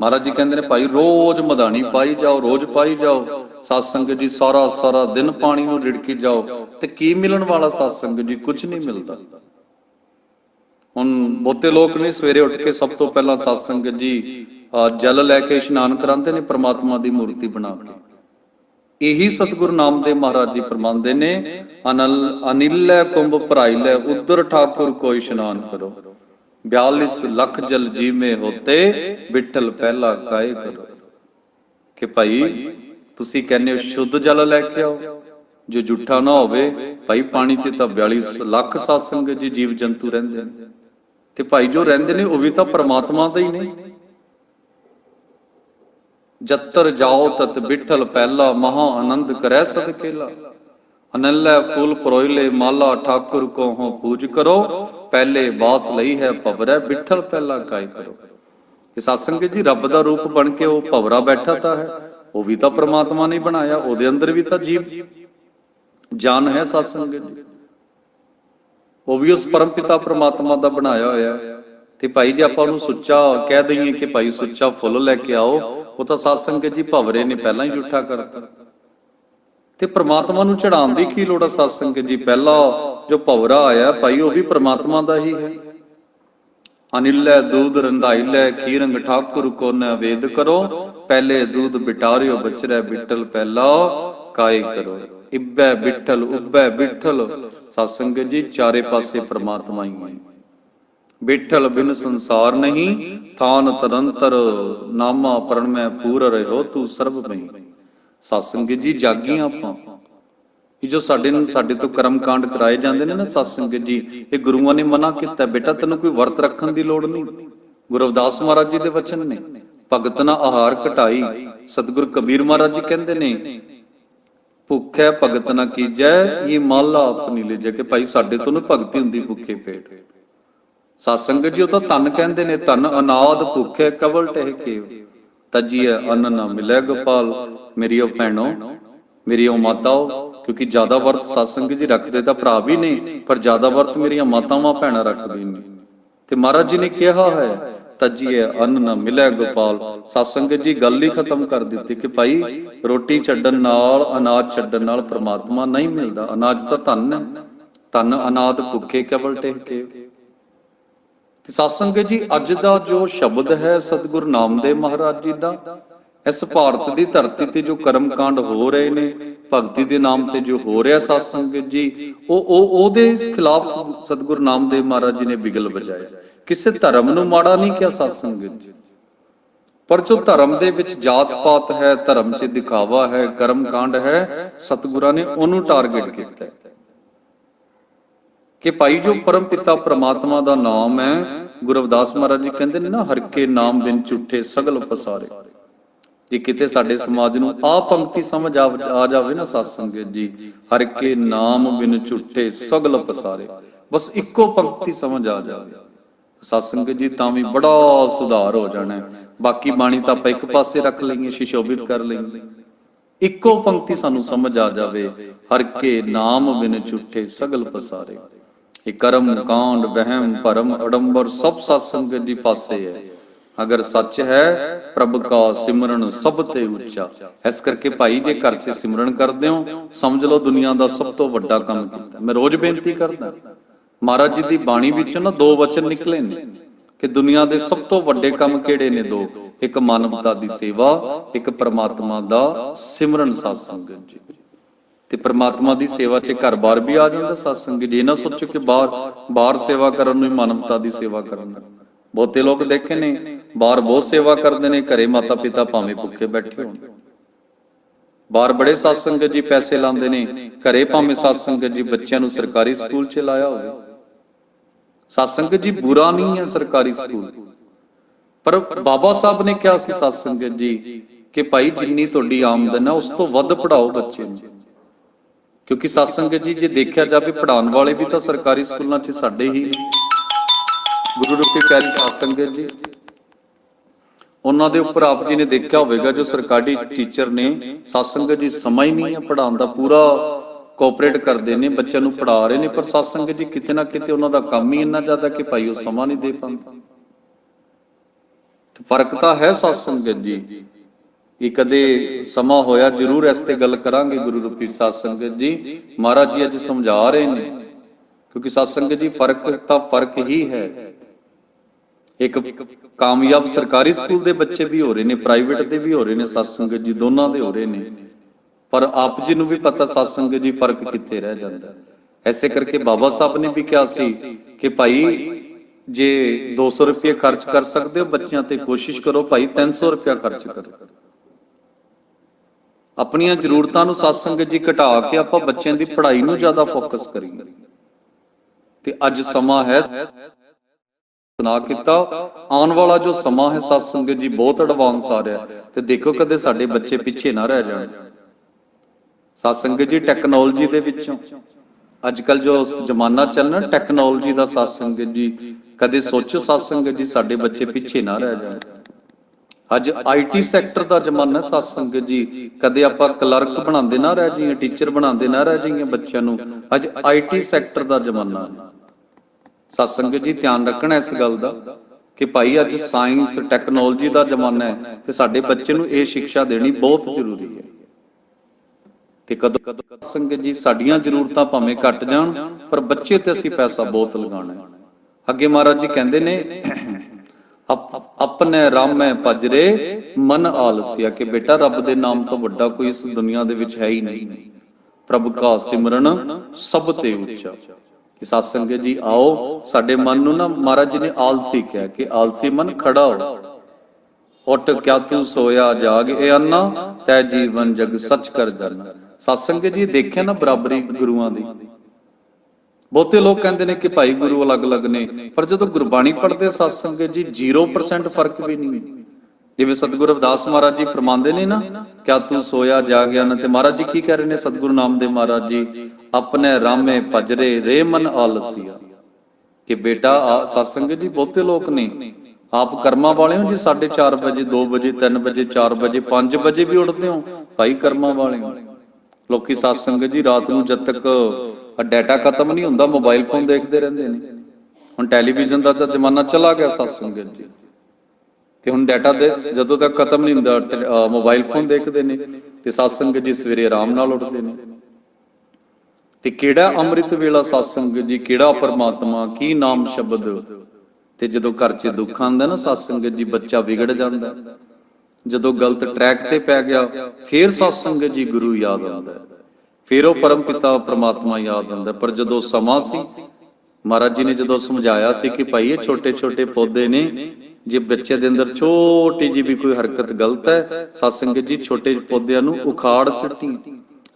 ਮਹਾਰਾਜ ਜੀ ਕਹਿੰਦੇ ਨੇ, ਭਾਈ, ਰੋਜ਼ ਮਧਾਣੀ ਪਾਈ ਜਾਓ, ਰੋਜ਼ ਪਾਈ ਜਾਓ। ਸਤਸੰਗਤ ਜੀ ਸਾਰਾ ਸਾਰਾ ਦਿਨ ਪਾਣੀ ਨੂੰ ਰਿੜਕੀ ਜਾਓ। ਤੇ ਕੀ ਮਿਲਣ ਵਾਲਾ ਸਤਸੰਗਤ ਜੀ? ਕੁਝ ਨਹੀਂ ਮਿਲਦਾ। ਹੁਣ ਬਹੁਤੇ ਲੋਕ ਨੇ ਸਵੇਰੇ ਉੱਠ ਕੇ ਸਭ ਤੋਂ ਪਹਿਲਾਂ ਸਤਸੰਗਤ ਜੀ ਜਲ ਲੈ ਕੇ ਇਸ਼ਨਾਨ ਕਰਾਉਂਦੇ ਨੇ, ਪ੍ਰਮਾਤਮਾ ਦੀ ਮੂਰਤੀ ਬਣਾ ਕੇ। ਇਹੀ ਸਤਿਗੁਰੂ ਨਾਮਦੇਵ ਮਹਾਰਾਜ ਜੀ ਫਰਮਾਉਂਦੇ ਨੇ, ਅਨਲ, ਅਨਿਲੈ ਕੁੰਭ ਭਰਾਈਲੇ ਉਦਰ ਠਾਕੁਰ ਕੋ ਇਸ਼ਨਾਨ ਕਰੋ। 42 ਲੱਖ ਜਲ ਜੀਵੇਂ ਹੋਤੇ ਵਿਠਲ ਪਹਿਲਾ ਕਾਏ ਕਰੋ। ਕਿ ਭਾਈ, ਤੁਸੀਂ ਕਹਿੰਦੇ ਹੋ ਸ਼ੁੱਧ ਜਲ ਲੈ ਕੇ ਆਓ। ਜੋ ਝੂਠਾ ਨਾ ਹੋਵੇ, ਭਾਈ ਪਾਣੀ 'ਚ ਤਾਂ 42 ਲੱਖ ਸਾਸੰਗ ਜੀ ਜੀਵ ਜੰਤੂ ਰਹਿੰਦੇ ਨੇ। ਤੇ ਭਾਈ ਜੋ ਰਹਿੰਦੇ ਨੇ, ਉਹ ਵੀ ਤਾਂ ਪ੍ਰਮਾਤਮਾ ਦਾ ਹੀ ਨੇ। ਜੱਤਰ ਜਾਓ ਤਤ ਬਿਠਲ ਪਹਿਲਾ, ਮਹਾ ਆਨੰਦ ਕਰੈ ਸਦਕੇਲਾ ਅਨੱਲੇ ਫੂਲ ਪਰੋਇਲੇ ਮਾਲਾ ਠਾਕੁਰ ਕੋ ਹੋ ਪੂਜ ਕਰੋ। ਪਹਿਲੇ ਬਾਸ ਲਈ ਹੈ ਭਵਰੈ, ਬਿਠਲ ਪਹਿਲਾ ਕਾਇ ਕਰੋ। ਕਿ ਸਤਸੰਗ ਜੀ, ਰੱਬ ਦਾ ਰੂਪ ਬਣ ਕੇ ਉਹ ਭਵਰਾ ਬੈਠਾ ਤਾਂ ਹੈ। ਉਹ ਵੀ ਤਾਂ ਪ੍ਰਮਾਤਮਾ ਨੇ ਬਣਾਇਆ, ਉਹਦੇ ਅੰਦਰ ਵੀ ਤਾਂ ਜੀਵ। ਜਾਨ ਹੈ ਸਤਸੰਗ ਜੀ। ਉਹ ਵੀ ਉਸ ਪਰਮ ਪਿਤਾ ਪ੍ਰਮਾਤਮਾ ਦਾ ਬਣਾਇਆ ਹੋਇਆ। ਤੇ ਭਾਈ ਜੀ, ਆਪਾਂ ਉਹਨੂੰ ਸੁੱਚਾ ਕਹਿ ਦਈਏ ਕਿ ਭਾਈ ਸੁੱਚਾ ਫੁੱਲ ਲੈ ਕੇ ਆਓ। ਉਹ ਤਾਂ ਸਤਸੰਗ ਜੀ ਭਵਰੇ ਨੇ ਪਹਿਲਾਂ ਹੀ ਝੂਠਾ ਕਰਤਾ। ਤੇ ਪ੍ਰਮਾਤਮਾ ਨੂੰ ਚੜਾਉਣ ਦੀ ਕੀ ਲੋੜ ਹੈ ਸਤਸੰਗ ਜੀ? ਪਹਿਲਾ ਜੋ ਭਵਰਾ ਆਇਆ ਭਾਈ, ਉਹ ਵੀ ਪ੍ਰਮਾਤਮਾ ਦਾ ਹੀ ਹੈ। ਅਨਿਲੈ ਦੂਧ ਰੰਧਾਈਲੇ ਖੀਰੰਗ ਠਾਕੁਰ ਕੋ ਵੇਦ ਕਰੋ। ਪਹਿਲੇ ਦੂਧ ਬਿਟਾਰਿਓ, ਬਚਰੈ ਬਿਟਲ ਪਹਿਲਾ ਕਾਇ ਕਰੋ। ਇੱਬੈ ਬਿਠਲ ਉੱਬੈ ਬਿਠਲ ਸਤਸੰਗ ਜੀ, ਚਾਰੇ ਪਾਸੇ ਪ੍ਰਮਾਤਮਾ ਹੀ। ਹੈ ਬੈਠਲ ਬਿਨ ਸੰਸਾਰ ਨਹੀਂ, ਥਾਨ ਤਰੰਤਰ ਨਾਮਾ ਪਰਣ ਪੂਰ ਰਹਿਓ, ਤੂੰ ਸਰਬ ਮਈ ਸਤਸੰਗ ਜੀ, ਜਾਗੀਆਂ ਆਪਾਂ। ਇਹ ਜੋ ਸਾਡੇ ਨੂੰ ਸਾਡੇ ਤੋਂ ਕਰਮ ਕਾਂਡ ਕਰਾਏ ਜਾਂਦੇ ਨੇ ਨਾ ਸਤਸੰਗ ਜੀ, ਇਹ ਗੁਰੂਆਂ ਨੇ ਮਨਾ ਕੀਤਾ, ਬੇਟਾ ਤੈਨੂੰ ਕੋਈ ਵਰਤ ਰੱਖਣ ਦੀ ਲੋੜ ਨਹੀਂ। ਗੁਰੂ ਰਵਿਦਾਸ ਮਹਾਰਾਜ ਜੀ ਦੇ ਵਚਨ ਨੇ, ਭਗਤ ਨਾ ਆਹਾਰ ਘਟਾਈ, ਸਤਿਗੁਰ ਕਬੀਰ ਮਹਾਰਾਜ ਜੀ ਕਹਿੰਦੇ ਨੇ ਭੁੱਖੈ ਭਗਤ ਨਾ ਕੀਜੈ, ਇਹ ਮਾਲਾ ਆਪਣੀ ਲੈ ਜਾ ਭਾਈ ਸਾਡੇ ਤੋਂ ਨਾ ਭਗਤੀ ਹੁੰਦੀ ਭੁੱਖੇ ਪੇਟ। ਸਤਸੰਗ ਜੀ, ਉਹ ਤਾਂ ਧਨ ਕਹਿੰਦੇ ਨੇ, ਧਨ ਅਨਾਦ ਭੁੱਖੇ ਕਵਲ ਟਹਿ ਕੇ ਅੰਨ ਨਾ ਮਿਲੇ ਗੋਪਾਲ, ਮੇਰੀ ਉਹ ਭੈਣੋ, ਮੇਰੀ ਉਹ ਮਾਤਾਓ, ਕਿਉਂਕਿ ਜ਼ਿਆਦਾ ਵਰਤ ਸਤਸੰਗ ਜੀ ਰੱਖਦੇ ਤਾਂ ਭਰਾ ਵੀ ਨੇ, ਪਰ ਜ਼ਿਆਦਾ ਵਰਤ ਮੇਰੀਆਂ ਮਾਤਾਵਾਂ ਭੈਣਾਂ ਰੱਖਦੀ ਨੇ। ਤੇ ਮਹਾਰਾਜ ਜੀ ਨੇ ਕਿਹਾ ਹੈ ਤਜੀਐ ਅੰਨ ਨਾ ਮਿਲੇ ਗੋਪਾਲ। ਸਤਸੰਗ ਜੀ, ਗੱਲ ਹੀ ਖਤਮ ਕਰ ਦਿੱਤੀ ਕਿ ਭਾਈ, ਰੋਟੀ ਛੱਡਣ ਨਾਲ, ਅਨਾਜ ਛੱਡਣ ਨਾਲ ਪ੍ਰਮਾਤਮਾ ਨਹੀਂ ਮਿਲਦਾ। ਅਨਾਜ ਤਾਂ ਧਨ ਹੈ। ਧਨ ਅਨਾਦ ਭੁੱਖੇ ਕਵਲ ਟਹਿ ਕੇ। ਤੇ ਸਤਸੰਗ ਜੀ, ਅੱਜ ਦਾ ਜੋ ਸ਼ਬਦ ਹੈ ਸਤਿਗੁਰੂ ਨਾਮਦੇਵ ਮਹਾਰਾਜ ਜੀ ਦਾ, ਇਸ ਭਾਰਤ ਦੀ ਧਰਤੀ ਤੇ ਜੋ ਕਰਮ ਕਾਂਡ ਹੋ ਰਹੇ ਨੇ, ਭਗਤੀ ਦੇ ਨਾਮ ਤੇ ਜੋ ਹੋ ਰਿਹਾ ਸਤਸੰਗ ਜੀ, ਉਹ ਉਹ ਉਹਦੇ ਖਿਲਾਫ ਸਤਿਗੁਰੂ ਨਾਮਦੇਵ ਮਹਾਰਾਜ ਜੀ ਨੇ ਬਿਗਲ ਵਜਾਇਆ। ਕਿਸੇ ਧਰਮ ਨੂੰ ਮਾੜਾ ਨਹੀਂ ਕਿਹਾ ਸਤਸੰਗ ਜੀ ਪਰ ਜੋ ਧਰਮ ਦੇ ਵਿੱਚ ਜਾਤ ਪਾਤ ਹੈ ਧਰਮ 'ਚ ਦਿਖਾਵਾ ਹੈ ਕਰਮ ਕਾਂਡ ਹੈ ਸਤਿਗੁਰਾਂ ਨੇ ਉਹਨੂੰ ਟਾਰਗੇਟ ਕੀਤਾ ਕਿ ਭਾਈ ਜੋ ਪਰਮ ਪਿਤਾ ਪ੍ਰਮਾਤਮਾ ਦਾ ਨਾਮ ਹੈ ਗੁਰੂ ਰਵਿਦਾਸ ਮਹਾਰਾਜ ਜੀ ਕਹਿੰਦੇ ਨੇ ਨਾ ਹਰ ਕੇ ਨਾਮ ਬਿਨ ਝੂਠੇ ਸਗਲ ਪਸਾਰੇ। ਜੇ ਕਿਤੇ ਸਾਡੇ ਸਮਾਜ ਨੂੰ ਆ ਪੰਕਤੀ ਸਮਝ ਆ ਜਾਵੇ ਨਾ ਸਤਸੰਗਤ ਜੀ ਹਰ ਕੇ ਨਾਮ ਬਿਨ ਝੂਠੇ ਸਗਲ ਪਸਾਰੇ। ਬਸ ਇੱਕੋ ਪੰਕਤੀ ਸਮਝ ਆ ਜਾਵੇ ਸਤਸੰਗਤ ਜੀ ਤਾਂ ਵੀ ਬੜਾ ਸੁਧਾਰ ਹੋ ਜਾਣਾ। ਬਾਕੀ ਬਾਣੀ ਤਾਂ ਆਪਾਂ ਇੱਕ ਪਾਸੇ ਰੱਖ ਲਈਏ ਸ਼ਿਸ਼ੋਭਿਤ ਕਰ ਲਈਏ। ਇੱਕੋ ਪੰਕਤੀ ਸਾਨੂੰ ਸਮਝ ਆ ਜਾਵੇ। ਹਰ ਕੇ ਨਾਮ ਬਿਨ ਝੂਠੇ ਸਗਲ ਪਸਾਰੇ। ਇਹ ਕਰਮ ਕਾਂਡ ਵਹਿਮ ਭਰਮ ਅਡੰਬਰ ਸਭ ਸਤਸੰਗਤ ਦੀ ਪਾਸੇ ਹੈ। ਅਗਰ ਸੱਚ ਹੈ ਪ੍ਰਭ ਕਾ ਸਿਮਰਨ ਸਭ ਤੇ ਉੱਚਾ। ਇਸ ਕਰਕੇ ਭਾਈ ਜੇ ਘਰ 'ਚ ਸਿਮਰਨ ਕਰਦੇ ਹੋ ਸਮਝ ਲਓ ਦੁਨੀਆ ਦਾ ਸਭ ਤੋਂ ਵੱਡਾ ਕੰਮ ਕੀਤਾ। ਮੈਂ ਰੋਜ਼ ਬੇਨਤੀ ਕਰਦਾ। ਮਹਾਰਾਜ ਜੀ ਦੀ ਬਾਣੀ ਵਿੱਚੋਂ ਨਾ ਦੋ ਵਚਨ ਨਿਕਲੇ ਨੇ ਕਿ ਦੁਨੀਆ ਦੇ ਸਭ ਤੋਂ ਵੱਡੇ ਕੰਮ ਕਿਹੜੇ ਨੇ ਦੋ? ਇੱਕ ਮਾਨਵਤਾ ਦੀ ਸੇਵਾ, ਇੱਕ ਪਰਮਾਤਮਾ ਦਾ ਸਿਮਰਨ ਸਤਸੰਗਤ ਜੀ ਤੇ ਪ੍ਰਮਾਤਮਾ ਦੀ ਸੇਵਾ 'ਚ ਘਰ-ਬਾਰ ਵੀ ਆ ਜਾਂਦਾ ਸਤਸੰਗ ਜੀ ਨਾ ਸੋਚੋ ਕਿ ਬਾਹਰ ਬਾਹਰ ਸੇਵਾ ਕਰਨ ਨੂੰ ਹੀ ਮਾਨਵਤਾ ਦੀ ਸੇਵਾ ਕਰਨਾ। ਬਹੁਤੇ ਲੋਕ ਦੇਖੇ ਨੇ, ਬਾਹਰ ਬਹੁਤ ਸੇਵਾ ਕਰਦੇ ਨੇ, ਘਰੇ ਮਾਤਾ ਪਿਤਾ ਭਾਵੇਂ ਭੁੱਖੇ ਬੈਠੇ ਹੋਣ। ਬਾਹਰ ਬੜੇ ਸਤਸੰਗਤ ਜੀ ਪੈਸੇ ਲਾਉਂਦੇ ਨੇ, ਘਰੇ ਭਾਵੇਂ ਸਤਸੰਗਤ ਜੀ ਬੱਚਿਆਂ ਨੂੰ ਸਰਕਾਰੀ ਸਕੂਲ 'ਚ ਲਾਇਆ ਹੋਵੇ। ਸਤਸੰਗਤ ਜੀ, ਬੁਰਾ ਨਹੀਂ ਹੈ ਸਰਕਾਰੀ ਸਕੂਲ। ਪਰ ਬਾਬਾ ਸਾਹਿਬ ਨੇ ਕਿਹਾ ਸੀ ਸਤਸੰਗਤ ਜੀ, ਕਿ ਭਾਈ ਜਿੰਨੀ ਤੁਹਾਡੀ ਆਮਦਨ ਹੈ, ਉਸ ਤੋਂ ਵੱਧ ਪੜਾਓ ਬੱਚੇ ਨੂੰ। ਕਿਉਂਕਿ ਸਤਸੰਗਤ ਜੀ, ਜੇ ਦੇਖਿਆ ਜਾਵੇ ਪੜਾਉਣ ਵਾਲੇ ਵੀ ਤਾਂ ਸਰਕਾਰੀ ਸਕੂਲਾਂ 'ਚ ਸਾਡੇ ਹੀ ਗੁਰੂ ਰੂਪੀ ਪਿਆਰੀ ਸਤਸੰਗਤ ਜੀ, ਉਹਨਾਂ ਦੇ ਉੱਪਰ ਆਪ ਜੀ ਨੇ ਦੇਖਿਆ ਹੋਵੇਗਾ ਜੋ ਸਰਕਾਰੀ ਟੀਚਰ ਨੇ, ਸਤਸੰਗਤ ਜੀ, ਸਮਾਂ ਹੀ ਨਹੀਂ ਹੈ ਪੜਾਉਣ ਦਾ, ਪੂਰਾ ਕੋਆਪਰੇਟ ਕਰਦੇ ਨੇ, ਬੱਚਿਆਂ ਨੂੰ ਪੜਾ ਰਹੇ ਨੇ, ਪਰ ਸਤਸੰਗ ਜੀ, ਕਿਤੇ ਨਾ ਕਿਤੇ ਉਹਨਾਂ ਦਾ ਕੰਮ ਹੀ ਇੰਨਾ ਜ਼ਿਆਦਾ ਕਿ ਭਾਈ ਉਹ ਸਮਾਂ ਨਹੀਂ ਦੇ ਪਾਉਂਦਾ। ਤੇ ਫ਼ਰਕ ਤਾਂ ਹੈ ਸਤਸੰਗ ਜੀ ਇਹ ਕਦੇ ਸਮਾਂ ਹੋਇਆ ਜਰੂਰ ਇਸ ਤੇ ਗੱਲ ਕਰਾਂਗੇ ਗੁਰੂ ਰੂਪੀ ਸਤਸੰਗ ਜੀ। ਮਹਾਰਾਜ ਜੀ ਅੱਜ ਸਮਝਾ ਰਹੇ ਨੇ, ਕਿਉਂਕਿ ਸਤਸੰਗ ਜੀ, ਫ਼ਰਕ ਤਾਂ ਫ਼ਰਕ ਹੀ ਹੈ। ਇੱਕ ਕਾਮਯਾਬ ਸਰਕਾਰੀ ਸਕੂਲ ਦੇ ਬੱਚੇ ਵੀ ਹੋ ਰਹੇ ਨੇ ਪ੍ਰਾਈਵੇਟ ਦੇ ਵੀ ਹੋ ਰਹੇ ਨੇ ਸਤਸੰਗ ਜੀ, ਦੋਨਾਂ ਦੇ ਹੋ ਰਹੇ ਨੇ। ਪਰ ਆਪ ਜੀ ਨੂੰ ਵੀ ਪਤਾ ਸਤਸੰਗਤ ਜੀ ਫ਼ਰਕ ਕਿੱਥੇ ਰਹਿ ਜਾਂਦਾ। ਹੈ। ਐਸੇ ਕਰਕੇ ਬਾਬਾ ਸਾਹਿਬ ਨੇ ਵੀ ਕਿਹਾ ਸੀ ਕਿ ਭਾਈ, ਜੇ 200 ਰੁਪਏ ਖਰਚ ਕਰ ਸਕਦੇ ਹੋ, ਬੱਚਿਆਂ ਤੇ ਕੋਸ਼ਿਸ਼ ਕਰੋ ਭਾਈ 300 ਰੁਪਏ ਖਰਚ ਕਰੋ। ਆਪਣੀਆਂ ਜ਼ਰੂਰਤਾਂ ਨੂੰ ਸਤਸੰਗਤ ਜੀ ਘਟਾ ਕੇ ਆਪਾਂ ਬੱਚਿਆਂ ਦੀ ਪੜ੍ਹਾਈ ਨੂੰ ਜ਼ਿਆਦਾ ਫੋਕਸ ਕਰੀਏ। ਤੇ ਅੱਜ ਸਮਾਂ ਹੈ ਨਾ ਕੀਤਾ, ਆਉਣ ਵਾਲਾ ਜੋ ਸਮਾਂ ਹੈ ਸਤਸੰਗਤ ਜੀ ਬਹੁਤ ਐਡਵਾਂਸ ਆ ਰਿਹਾ। ਤੇ ਦੇਖੋ ਕਦੇ ਸਾਡੇ ਬੱਚੇ ਪਿੱਛੇ ਨਾ ਰਹਿ ਜਾਣ। ਸਤਸੰਗਤ ਜੀ ਟੈਕਨੋਲੋਜੀ ਦੇ ਵਿੱਚੋਂ। ਅੱਜ ਕੱਲ ਜੋ ਜ਼ਮਾਨਾ ਚੱਲਣਾ ਟੈਕਨੋਲੋਜੀ ਦਾ ਸਤਸੰਗਤ ਜੀ, ਕਦੇ ਸੋਚੋ ਸਤਸੰਗਤ ਜੀ, ਸਾਡੇ ਬੱਚੇ ਪਿੱਛੇ ਨਾ ਰਹਿ ਜਾਣ। ਅੱਜ ਆਈਟੀ ਸੈਕਟਰ ਦਾ ਜ਼ਮਾਨਾ ਹੈ ਸਤਸੰਗਤ ਜੀ, ਕਦੇ ਆਪਾਂ ਕਲਰਕ ਬਣਾਉਂਦੇ ਨਾ ਰਹਿ ਜਾਈਏ, ਟੀਚਰ ਬਣਾਉਂਦੇ ਨਾ ਰਹਿ ਜਾਈਏ ਬੱਚਿਆਂ ਨੂੰ, ਅੱਜ ਆਈਟੀ ਸੈਕਟਰ ਦਾ ਜ਼ਮਾਨਾ ਹੈ। ਸਤਸੰਗਤ ਜੀ, ਧਿਆਨ ਰੱਖਣਾ ਇਸ ਗੱਲ ਦਾ ਕਿ ਭਾਈ ਅੱਜ ਸਾਇੰਸ, ਟੈਕਨੋਲੋਜੀ ਦਾ ਜ਼ਮਾਨਾ ਹੈ ਤੇ ਸਾਡੇ ਬੱਚੇ ਨੂੰ ਇਹ ਸਿੱਖਿਆ ਦੇਣੀ ਬਹੁਤ ਜ਼ਰੂਰੀ ਹੈ। ਤੇ ਕਦੋਂ ਕਦੋਂ ਸੰਗਤ ਜੀ, ਸਾਡੀਆਂ ਜ਼ਰੂਰਤਾਂ ਭਾਵੇਂ ਘਟ ਜਾਣ, ਪਰ ਬੱਚੇ ਤੇ ਅਸੀਂ ਪੈਸਾ ਬਹੁਤ ਲਗਾਉਣਾ ਹੈ। ਅੱਗੇ ਮਹਾਰਾਜ ਜੀ ਕਹਿੰਦੇ ਨੇ ਆਪਣੇ ਰਾਮੈ ਭਜਰੇ ਮਨ ਆਲਸਿਆ ਕਿ ਬੇਟਾ ਰੱਬ ਦੇ ਨਾਮ ਤੋਂ ਵੱਡਾ ਕੋਈ ਇਸ ਦੁਨੀਆ ਦੇ ਵਿੱਚ ਹੈ ਹੀ ਨਹੀਂ। ਪ੍ਰਭੂ ਕਾ ਸਿਮਰਨ ਸਭ ਤੇ ਉੱਚਾ। ਕਿ ਸਤਸੰਗ ਜੀ, ਆਓ, ਸਾਡੇ ਮਨ ਨੂੰ ਨਾ ਮਹਾਰਾਜ ਜੀ ਨੇ ਆਲਸੀ ਕਿਹਾ ਕਿ ਆਲਸੀ ਮਨ ਖੜਾ ਹੋ। ਉੱਠ, ਕਿਆ ਤੂੰ ਸੋਇਆ, ਜਾਗ ਇਹ ਅੰਨਾ, ਤੈ ਜੀਵਨ ਜਗ ਸੱਚ ਕਰ ਜਾਣਾ ਸਤਸੰਗ ਜੀ ਦੇਖਿਆ ਨਾ ਬਰਾਬਰੀ ਗੁਰੂਆਂ ਦੀ? ਬਹੁਤੇ ਲੋਕ ਕਹਿੰਦੇ ਨੇ ਕਿ ਭਾਈ ਗੁਰੂ ਅਲੱਗ-ਅਲੱਗ ਨੇ ਪਰ ਜਦੋਂ ਗੁਰਬਾਣੀ ਪੜ੍ਹਦੇ ਸਤਸੰਗ ਜੀ 0% ਫ਼ਰਕ ਵੀ ਨਹੀਂ। ਜਿਵੇਂ ਸਤਿਗੁਰੂ ਰਵਿਦਾਸ ਮਹਾਰਾਜ ਜੀ ਫਰਮਾਉਂਦੇ ਨੇ ਨਾ ਕਿਆ ਤੂੰ ਸੋਇਆ ਜਾਗਿਆ ਨਾ ਤੇ ਮਹਾਰਾਜ ਜੀ ਕੀ ਕਹਿ ਰਹੇ ਨੇ ਸਤਿਗੁਰੂ ਨਾਮਦੇਵ ਮਹਾਰਾਜ ਜੀ ਆਪਣੇ ਰਾਮੇ ਭਜਰੇ ਰੇ ਮਨ ਆਲਸੀਆ। ਕਿ ਬੇਟਾ ਸਤਸੰਗ ਜੀ ਬਹੁਤੇ ਲੋਕ ਨੇ। ਆਪ ਕਰਮਾਂ ਵਾਲੇ ਹੋ ਜੀ 4:30 ਵਜੇ 2 ਵਜੇ 3 ਵਜੇ 4 ਵਜੇ 5 ਵਜੇ ਵੀ ਉੱਠਦੇ ਹੋ। ਭਾਈ ਕਰਮਾਂ ਵਾਲੇ ਹੋ ਲੋਕੀ ਸਤਸੰਗ ਜੀ ਰਾਤ ਨੂੰ ਜਦ ਤੱਕ ਡਾਟਾ ਖਤਮ ਨਹੀਂ ਹੁੰਦਾ ਮੋਬਾਈਲ ਫੋਨ ਦੇਖਦੇ ਰਹਿੰਦੇ ਨੇ। ਹੁਣ ਟੈਲੀਵਿਜ਼ਨ ਦਾ ਤਾਂ ਜ਼ਮਾਨਾ ਚਲਾ ਗਿਆ ਸਤਸੰਗ ਜੀ। ਤੇ ਹੁਣ ਡਾਟਾ ਦੇ ਜਦੋਂ ਤੱਕ ਖਤਮ ਨਹੀਂ ਹੁੰਦਾ ਮੋਬਾਈਲ ਫੋਨ ਦੇਖਦੇ ਨੇ ਤੇ ਸਤਸੰਗ ਜੀ ਸਵੇਰੇ ਆਰਾਮ ਨਾਲ ਉੱਠਦੇ ਨੇ। ਤੇ ਕਿਹੜਾ ਅੰਮ੍ਰਿਤ ਵੇਲਾ ਸਤਸੰਗ ਜੀ, ਕਿਹੜਾ ਪਰਮਾਤਮਾ, ਕੀ ਨਾਮ ਸ਼ਬਦ? ਤੇ ਜਦੋਂ ਘਰ 'ਚ ਦੁੱਖ ਆਉਂਦਾ ਨਾ ਸਤਸੰਗ ਜੀ, ਬੱਚਾ ਵਿਗੜ ਜਾਂਦਾ। ਜਦੋਂ ਗਲਤ ਟਰੈਕ ਤੇ ਪੈ ਗਿਆ, ਫੇਰ ਸਤਸੰਗ ਜੀ ਗੁਰੂ ਯਾਦ ਆਉਂਦਾ ਹੈ। ਫਿਰ ਉਹ ਪਰਮ ਪਿਤਾ ਪ੍ਰਮਾਤਮਾ ਯਾਦ ਆਉਂਦਾ ਪਰ ਜਦੋਂ ਸਮਾਂ ਸੀ, ਮਹਾਰਾਜ ਜੀ ਨੇ ਜਦੋਂ ਸਮਝਾਇਆ ਸੀ ਕਿ ਭਾਈ, ਇਹ ਛੋਟੇ ਛੋਟੇ ਪੌਦੇ ਨੇ, ਜੇ ਬੱਚੇ ਦੇ ਅੰਦਰ ਛੋਟੀ ਜੀ ਵੀ ਕੋਈ ਹਰਕਤ ਗਲਤ ਹੈ ਸਤਸੰਗ ਜੀ ਛੋਟੇ ਪੌਦਿਆਂ ਨੂੰ ਉਖਾੜ ਛੱਡੀ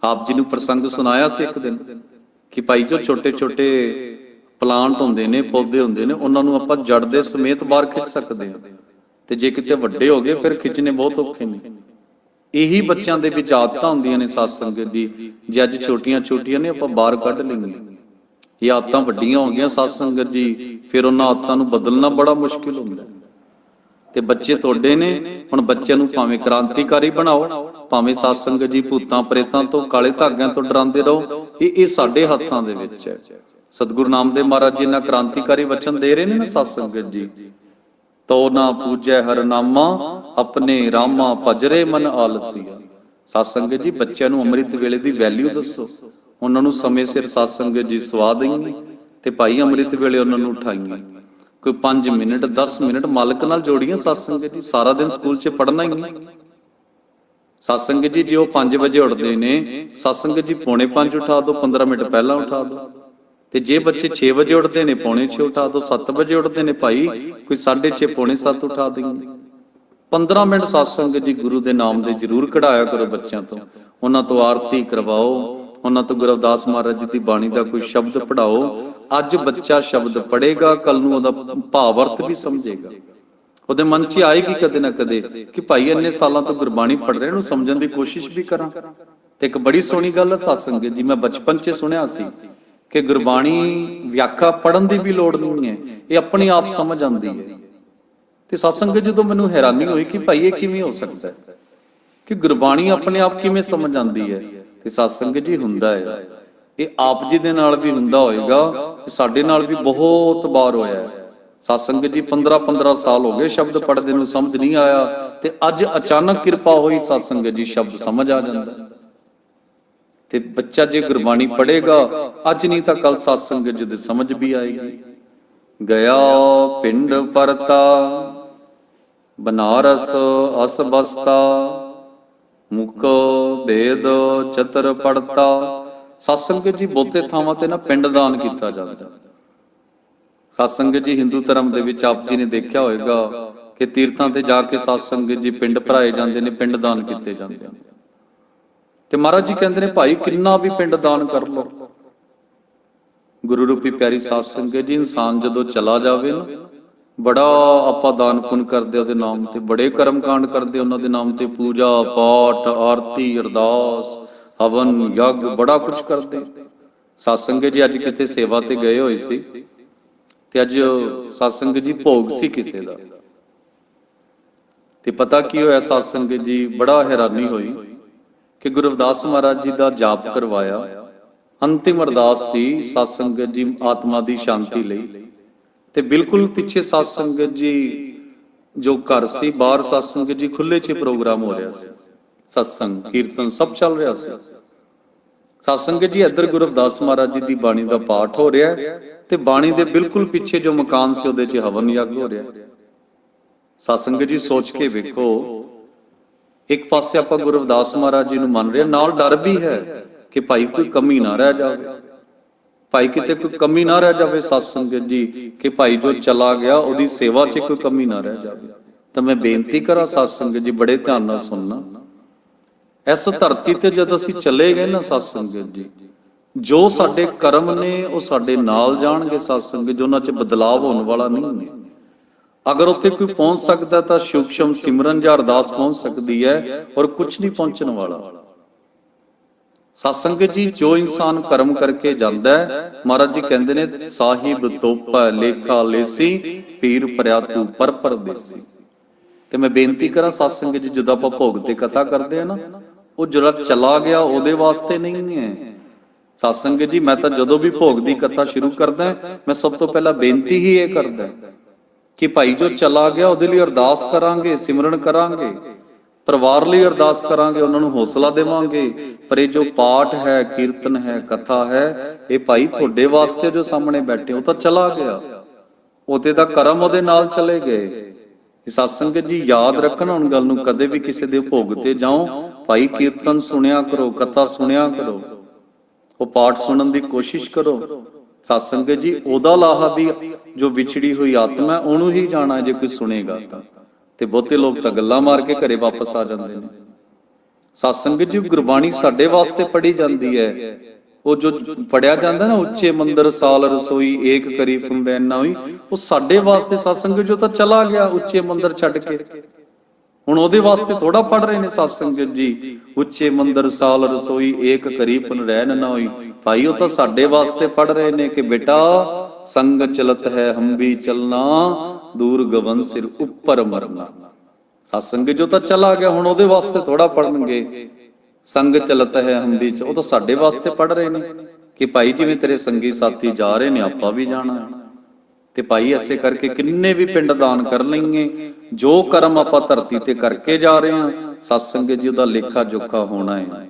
ਆਪ ਜੀ ਨੂੰ ਪ੍ਰਸੰਗ ਸੁਣਾਇਆ ਸੀ ਇੱਕ ਦਿਨ ਕਿ ਭਾਈ, ਜੋ ਛੋਟੇ ਛੋਟੇ ਪਲਾਂਟ ਹੁੰਦੇ ਨੇ, ਪੌਦੇ ਹੁੰਦੇ ਨੇ, ਉਹਨਾਂ ਨੂੰ ਆਪਾਂ ਜੜ ਦੇ ਸਮੇਤ ਬਾਹਰ ਖਿੱਚ ਸਕਦੇ ਹਾਂ। ਤੇ ਜੇ ਕਿਤੇ ਵੱਡੇ ਹੋ ਗਏ, ਫਿਰ ਖਿੱਚਣੇ ਬਹੁਤ ਔਖੇ ਨੇ। ਇਹੀ ਬੱਚਿਆਂ ਦੇ ਵਿੱਚ ਆਦਤਾਂ ਹੁੰਦੀਆਂ ਨੇ ਸਤਸੰਗ ਦੀ, ਜੇ ਅੱਜ ਛੋਟੀਆਂ ਛੋਟੀਆਂ ਨੇ, ਆਪਾਂ ਬਾਹਰ ਕੱਢ ਲਈਏ ਇਹ ਆਦਤਾਂ ਵੱਡੀਆਂ ਹੋ ਗਈਆਂ ਸਤਸੰਗ ਜੀ, ਫਿਰ ਉਹਨਾਂ ਆਦਤਾਂ ਨੂੰ ਬਦਲਣਾ ਬੜਾ ਮੁਸ਼ਕਿਲ ਹੁੰਦਾ। ਤੇ ਬੱਚੇ ਤੁਹਾਡੇ ਨੇ, ਹੁਣ ਬੱਚਿਆਂ ਨੂੰ ਭਾਵੇਂ ਕ੍ਰਾਂਤੀਕਾਰੀ ਬਣਾਓ, ਭਾਵੇਂ ਸਤਸੰਗ ਜੀ ਭੂਤਾਂ ਪ੍ਰੇਤਾਂ ਤੋਂ ਕਾਲੇ ਧਾਗਿਆਂ ਤੋਂ ਡਰਾਉਂਦੇ ਰਹੋ, ਇਹ ਇਹ ਸਾਡੇ ਹੱਥਾਂ ਦੇ ਵਿੱਚ ਹੈ। ਸਤਿਗੁਰੂ ਨਾਮਦੇਵ ਮਹਾਰਾਜ ਜੀ ਨਾਲ ਕ੍ਰਾਂਤੀਕਾਰੀ ਵਚਨ ਦੇ ਰਹੇ ਨੇ ਨਾ ਸਤਸੰਗ ਜੀ। ਤੋ ਨਾ ਪੂਜੈ ਹਰ ਆਪਣੇ ਰਾਮਾ ਭਜਰੇ ਮਨ ਆਲਸੀਆ ਸਤਸੰਗ ਜੀ, ਬੱਚਿਆਂ ਨੂੰ ਅੰਮ੍ਰਿਤ ਵੇਲੇ ਦੀ ਵੈਲਿਊ ਦੱਸੋ। ਉਹਨਾਂ ਨੂੰ ਸਮੇਂ ਸਿਰ ਸਤਸੰਗ ਜੀ ਸਵਾ ਦੇਈਏ ਤੇ ਭਾਈ ਅੰਮ੍ਰਿਤ ਵੇਲੇ ਉਹਨਾਂ ਨੂੰ ਉਠਾਈਏ। ਕੋਈ 5 ਮਿੰਟ 10 ਮਿੰਟ ਮਾਲਕ ਨਾਲ ਜੋੜੀਏ ਸਤਸੰਗ ਜੀ, ਸਾਰਾ ਦਿਨ ਸਕੂਲ 'ਚ ਪੜ੍ਹਨਾ ਹੀ ਨਹੀਂ ਸਤਸੰਗ ਜੀ, ਜੇ ਉਹ 5 ਵਜੇ ਉੱਠਦੇ ਨੇ ਸਤਸੰਗ ਜੀ ਪੌਣੇ 5 ਉਠਾ ਦਿਓ 15 ਮਿੰਟ ਪਹਿਲਾਂ ਉਠਾ ਦਿਓ। ਤੇ ਜੇ ਬੱਚੇ 6 ਵਜੇ ਉੱਠਦੇ ਨੇ, ਪੌਣੇ 6 ਉਠਾ ਦਿਓ 7 ਵਜੇ ਉੱਠਦੇ ਨੇ ਭਾਈ, ਕੋਈ 6:30 ਪੌਣੇ 7 ਉਠਾ ਦੇਈਏ 15 ਮਿੰਟ ਸਤਸੰਗ ਜੀ ਗੁਰੂ ਦੇ ਨਾਮ ਦੇ ਜ਼ਰੂਰ ਕਢਾਇਆ ਕਰੋ ਬੱਚਿਆਂ ਤੋਂ। ਉਹਨਾਂ ਤੋਂ ਆਰਤੀ ਕਰਵਾਓ, ਉਹਨਾਂ ਤੋਂ ਗੁਰਦਾਸ ਮਹਾਰਾਜ ਜੀ ਦੀ ਬਾਣੀ ਦਾ ਕੋਈ ਸ਼ਬਦ ਪੜਾਓ ਅੱਜ ਬੱਚਾ ਸ਼ਬਦ ਪੜੇਗਾ ਕੱਲ ਨੂੰ ਉਹਦਾ ਭਾਵ ਅਰਥ ਵੀ ਸਮਝੇਗਾ। ਉਹਦੇ ਮਨ 'ਚ ਆਏਗੀ ਕਦੇ ਨਾ ਕਦੇ ਕਿ ਭਾਈ ਇੰਨੇ ਸਾਲਾਂ ਤੋਂ ਗੁਰਬਾਣੀ ਪੜ ਰਹੇ ਨੂੰ ਸਮਝਣ ਦੀ ਕੋਸ਼ਿਸ਼ ਵੀ ਕਰਾਂ। ਤੇ ਇੱਕ ਬੜੀ ਸੋਹਣੀ ਗੱਲ ਹੈ ਸਤਸੰਗ ਜੀ, ਮੈਂ ਬਚਪਨ 'ਚ ਸੁਣਿਆ ਸੀ। ਕਿ ਗੁਰਬਾਣੀ ਵਿਆਖਿਆ ਪੜਨ ਦੀ ਵੀ ਲੋੜ ਨਹੀਂ ਹੈ, ਇਹ ਆਪਣੀ ਆਪ ਸਮਝ ਆਉਂਦੀ ਹੈ। ਤੇ ਸਤਸੰਗ ਜਦੋਂ ਮੈਨੂੰ ਹੈਰਾਨੀ ਹੋਈ ਕਿ ਭਾਈ ਇਹ ਕਿਵੇਂ ਹੋ ਸਕਦਾ ਹੈ? ਕਿ ਗੁਰਬਾਣੀ ਆਪਣੇ ਆਪ ਕਿਵੇਂ ਸਮਝ ਆਉਂਦੀ ਹੈ? ਤੇ ਸਤਸੰਗ ਜੀ ਹੁੰਦਾ ਹੈ, ਇਹ ਆਪ ਜੀ ਦੇ ਨਾਲ ਵੀ ਹੁੰਦਾ ਹੋਏਗਾ ਸਾਡੇ ਨਾਲ ਵੀ ਬਹੁਤ ਵਾਰ ਹੋਇਆ ਹੈ। ਸਤਸੰਗ ਜੀ 15 15 ਸਾਲ ਹੋ ਗਏ ਸ਼ਬਦ ਪੜ੍ਹਦੇ ਨੂੰ ਸਮਝ ਨਹੀਂ ਆਇਆ, ਤੇ ਅੱਜ ਅਚਾਨਕ ਕਿਰਪਾ ਹੋਈ ਸਤਸੰਗ ਜੀ ਸ਼ਬਦ ਸਮਝ ਆ ਜਾਂਦਾ। ਤੇ ਬੱਚਾ ਜੇ ਗੁਰਬਾਣੀ ਪੜ੍ਹੇਗਾ, ਅੱਜ ਨਹੀਂ ਤਾਂ ਕੱਲ ਸਤਸੰਗ ਜੀ ਦੇ ਸਮਝ ਵੀ ਆਏਗੀ। ਗਿਆ ਪਿੰਡ ਪਰਤਾ, ਬਨਾਰਸ ਅਸ ਬਸਤਾ ਮੁਕ ਭੇਦ ਚਤਰ ਪੜਤਾ। ਸਤਸੰਗ ਜੀ ਬਹੁਤੇ ਥਾਵਾਂ ਤੇ ਨਾ ਪਿੰਡ ਦਾਨ ਕੀਤਾ ਜਾਂਦਾ। ਸਤਸੰਗ ਜੀ ਹਿੰਦੂ ਧਰਮ ਦੇ ਵਿੱਚ ਆਪ ਜੀ ਨੇ ਦੇਖਿਆ ਹੋਵੇਗਾ ਕਿ ਤੀਰਥਾਂ ਤੇ ਜਾ ਕੇ ਸਤਸੰਗ ਜੀ ਪਿੰਡ ਭਰਾਏ ਜਾਂਦੇ ਨੇ, ਪਿੰਡ ਦਾਨ ਕੀਤੇ ਜਾਂਦੇ ਨੇ। ਤੇ ਮਹਾਰਾਜ ਜੀ ਕਹਿੰਦੇ ਨੇ, ਭਾਈ, ਕਿੰਨਾ ਵੀ ਪਿੰਡ ਦਾਨ ਕਰ ਲਓ। ਗੁਰੂ ਰੂਪੀ ਪਿਆਰੀ ਸਾਧ ਸੰਗਤ ਜੀ, ਇਨਸਾਨ ਜਦੋਂ ਚਲਾ ਜਾਵੇ ਨਾ, ਬੜਾ ਆਪਾਂ ਦਾਨ ਪੁੰਨ ਕਰਦੇ ਉਹਦੇ ਨਾਮ ਤੇ, ਬੜੇ ਕਰਮ ਕਾਂਡ ਕਰਦੇ ਉਹਨਾਂ ਦੇ ਨਾਮ ਤੇ, ਪੂਜਾ, ਪਾਠ, ਆਰਤੀ, ਅਰਦਾਸ, ਹਵਨ, ਯਗ, ਬੜਾ ਕੁਝ ਕਰਦੇ। ਸਾਧ ਸੰਗਤ ਜੀ ਅੱਜ ਕਿਤੇ ਸੇਵਾ ਤੇ ਗਏ ਹੋਏ ਸੀ ਤੇ ਅੱਜ ਸਾਧ ਸੰਗਤ ਜੀ ਭੋਗ ਸੀ ਕਿਸੇ ਦਾ। ਤੇ ਪਤਾ ਕੀ ਹੋਇਆ, ਸਾਧ ਸੰਗਤ ਜੀ ਬੜਾ ਹੈਰਾਨੀ ਹੋਈ। ਕਿ ਗੁਰੂ ਰਵਿਦਾਸ ਮਹਾਰਾਜ ਜੀ ਦਾ ਜਾਪ ਕਰਵਾਇਆ। ਅੰਤਿਮ ਅਰਦਾਸ ਸੀ ਸਤ ਸੰਗਤ ਜੀ ਆਤਮਾ ਦੀ ਸ਼ਾਂਤੀ ਲਈ। ਤੇ ਬਿਲਕੁਲ ਪਿੱਛੇ ਸਤ ਸੰਗਤ ਜੀ ਜੋ ਘਰ ਸੀ, ਬਾਹਰ ਸਤ ਸੰਗਤ ਜੀ ਖੁੱਲੇ 'ਚ ਪ੍ਰੋਗਰਾਮ ਹੋ ਰਿਹਾ ਸੀ। ਸਤਸੰਗ ਕੀਰਤਨ ਸਭ ਚੱਲ ਰਿਹਾ ਸੀ। ਸਤਸੰਗ ਜੀ ਇੱਧਰ ਗੁਰੂ ਰਵਿਦਾਸ ਮਹਾਰਾਜ ਜੀ ਦੀ ਬਾਣੀ ਦਾ ਪਾਠ ਹੋ ਰਿਹਾ ਤੇ ਬਾਣੀ ਦੇ ਬਿਲਕੁਲ ਪਿੱਛੇ ਜੋ ਮਕਾਨ ਸੀ ਉਹਦੇ 'ਚ ਹਵਨ ਯੱਗ ਹੋ ਰਿਹਾ ਸਤਸੰਗ ਜੀ ਸੋਚ ਕੇ ਵੇਖੋ ਇੱਕ ਪਾਸੇ ਆਪਾਂ ਗੁਰੂ ਰਵਿਦਾਸ ਮਹਾਰਾਜ ਜੀ ਨੂੰ ਮੰਨ ਰਹੇ ਹਾਂ, ਨਾਲ ਡਰ ਵੀ ਹੈ ਕਿ ਭਾਈ ਕੋਈ ਕਮੀ ਨਾ ਰਹਿ ਜਾਵੇ। ਭਾਈ ਕਿਤੇ ਕੋਈ ਕਮੀ ਨਾ ਰਹਿ ਜਾਵੇ ਸਤ ਸੰਗਤ ਜੀ ਕਿ ਭਾਈ ਜੋ ਚਲਾ ਗਿਆ ਉਹਦੀ ਸੇਵਾ 'ਚ ਕੋਈ ਕਮੀ ਨਾ ਰਹਿ ਜਾਵੇ। ਤਾਂ ਮੈਂ ਬੇਨਤੀ ਕਰਾਂ ਸਤ ਸੰਗਤ ਜੀ ਬੜੇ ਧਿਆਨ ਨਾਲ ਸੁਣਨਾ। ਇਸ ਧਰਤੀ ਤੇ ਜਦ ਅਸੀਂ ਚਲੇ ਗਏ ਨਾ ਸਤ ਸੰਗਤ ਜੀ ਜੋ ਸਾਡੇ ਕਰਮ ਨੇ ਉਹ ਸਾਡੇ ਨਾਲ ਜਾਣਗੇ ਸਤ ਸੰਗਤ ਜੋ ਉਹਨਾਂ 'ਚ ਬਦਲਾਅ ਹੋਣ ਵਾਲਾ ਨਹੀਂ ਨੇ ਅਗਰ ਉੱਥੇ ਕੋਈ ਪਹੁੰਚ ਸਕਦਾ ਤਾਂ ਸ਼ੁਭਸ਼ਮ ਸਿਮਰਨ ਜਾਂ ਅਰਦਾਸ ਪਹੁੰਚ ਸਕਦੀ ਹੈ ਔਰ ਕੁਝ ਨਹੀਂ ਪਹੁੰਚਣ ਵਾਲਾ। ਸਤਸੰਗ ਜੀ, ਜੋ ਇਨਸਾਨ ਕਰਮ ਕਰਕੇ ਜਾਂਦਾ ਹੈ, ਮਹਾਰਾਜ ਜੀ ਕਹਿੰਦੇ ਨੇ ਸਾਹਿਬ ਤੋਪਾ ਲੇਖਾ ਲੇਸੀ, ਪੀਰ ਪਰਿਆ ਤੂ ਪਰ ਪਰਦੇਸੀ। ਤੇ ਮੈਂ ਬੇਨਤੀ ਕਰਾਂ ਸਤਸੰਗ ਜੀ, ਜਦੋਂ ਆਪਾਂ ਭੋਗ ਤੇ ਕਥਾ ਕਰਦੇ ਆ ਨਾ, ਉਹ ਜਿਹੜਾ ਚਲਾ ਗਿਆ, ਉਹਦੇ ਵਾਸਤੇ ਨਹੀਂ ਹੈ। ਸਤਸੰਗ ਜੀ, ਮੈਂ ਤਾਂ ਜਦੋਂ ਵੀ ਭੋਗ ਦੀ ਕਥਾ ਸ਼ੁਰੂ ਕਰਦਾ, ਮੈਂ ਸਭ ਤੋਂ ਪਹਿਲਾਂ ਬੇਨਤੀ ਹੀ ਇਹ ਕਰਦਾ। ਕਿ ਭਾਈ ਜੋ ਚਲਾ ਗਿਆ ਉਹਦੇ ਲਈ ਅਰਦਾਸ ਕਰਾਂਗੇ ਸਿਮਰਨ ਕਰਾਂਗੇ। ਪਰਿਵਾਰ ਲਈ ਅਰਦਾਸ ਕਰਾਂਗੇ ਉਹਨਾਂ ਨੂੰ ਹੌਸਲਾ ਦੇਵਾਂਗੇ। ਪਰ ਇਹ ਜੋ ਪਾਠ ਹੈ ਕੀਰਤਨ ਹੈ ਕਥਾ ਹੈ ਇਹ ਭਾਈ ਤੁਹਾਡੇ ਵਾਸਤੇ ਜੋ ਸਾਹਮਣੇ ਬੈਠੇ ਉਹ ਤਾਂ ਚਲਾ ਗਿਆ। ਉਹਦੇ ਦਾ ਕਰਮ ਉਹਦੇ ਨਾਲ ਚਲੇ ਗਏ। ਇਸ ਸਤਸੰਗਤ ਜੀ ਯਾਦ ਰੱਖਣ ਹੁਣ ਗੱਲ ਨੂੰ ਕਦੇ ਵੀ ਕਿਸੇ ਦੇ ਭੋਗ ਤੇ ਜਾਓ। ਭਾਈ ਕੀਰਤਨ ਸੁਣਿਆ ਕਰੋ ਕਥਾ ਸੁਣਿਆ ਕਰੋ। ਉਹ ਪਾਠ ਸੁਣਨ ਦੀ ਕੋਸ਼ਿਸ਼ ਕਰੋ। ਸਤਸੰਗਤ ਜੀ, ਉਹਦਾ ਲਾਹਾ ਵੀ ਜੋ ਵਿਛੜੀ ਹੋਈ ਆਤਮਾ ਉਹਨੂੰ ਹੀ ਜਾਣਾ ਜੇ ਕੋਈ ਸੁਣੇਗਾ ਤਾਂ। ਤੇ ਬਹੁਤੇ ਲੋਕ ਤਾਂ ਗੱਲਾਂ ਮਾਰ ਕੇ ਘਰੇ ਵਾਪਸ ਆ ਜਾਂਦੇ ਨੇ। ਸਤਸੰਗਤ ਜੀ, ਗੁਰਬਾਣੀ ਸਾਡੇ ਵਾਸਤੇ ਪੜ੍ਹੀ ਜਾਂਦੀ ਹੈ। ਉਹ ਜੋ ਪੜਿਆ ਜਾਂਦਾ ਨਾ, ਉੱਚੇ ਮੰਦਰ, ਸਾਲ ਰਸੋਈ, ਏਕ ਕਰੀ ਫੰਬੈਨਾ ਹੋਈ, ਉਹ ਸਾਡੇ ਵਾਸਤੇ ਸਤਸੰਗ ਜੋ ਤਾਂ ਚਲਾ ਗਿਆ ਉੱਚੇ ਮੰਦਰ ਛੱਡ ਕੇ। ਹੁਣ ਉਹਦੇ ਵਾਸਤੇ ਥੋੜਾ ਪੜ ਰਹੇ ਨੇ ਸਤਸੰਗਤ ਜੀ। ਉੱਚੇ ਮੰਦਰ, ਸਾਲ ਰਸੋਈ, ਏਕ ਕਰੀਪਨ ਰਹਿਣ ਨਾ ਹੋਈ। ਭਾਈ, ਉਹ ਤਾਂ ਸਾਡੇ ਵਾਸਤੇ ਪੜ ਰਹੇ ਨੇ ਕਿ ਬੇਟਾ ਸੰਗ ਚਲਤ ਹੈ ਹਮ ਵੀ ਚਲਨਾ ਦੂਰ ਗਵਨ ਸਿਰ ਉੱਪਰ ਮਰਨਾ। ਸਤਸੰਗ ਜੋ ਤਾਂ ਚਲਾ ਗਿਆ, ਹੁਣ ਉਹਦੇ ਵਾਸਤੇ ਥੋੜਾ ਪੜਨਗੇ ਸੰਗ ਚਲਤ ਹੈ ਹਮ ਵੀ ਚ- ਉਹ ਤਾਂ ਸਾਡੇ ਵਾਸਤੇ ਪੜ ਰਹੇ ਨੇ। ਕਿ ਭਾਈ, ਜਿਵੇਂ ਤੇਰੇ ਸੰਗੀ ਸਾਥੀ ਜਾ ਰਹੇ ਨੇ, ਆਪਾਂ ਵੀ ਜਾਣਾ। ਤੇ ਭਾਈ ਐਸੇ ਕਰਕੇ ਕਿੰਨੇ ਵੀ ਪਿੰਡ ਦਾਨ ਕਰ ਲਈਏ, ਜੋ ਕਰਮ ਆਪਾਂ ਧਰਤੀ ਤੇ ਕਰਕੇ ਜਾ ਰਹੇ ਹਾਂ ਸਤਸੰਗ ਜੀ ਉਹਦਾ ਲੇਖਾ ਜੋਖਾ ਹੋਣਾ ਹੈ।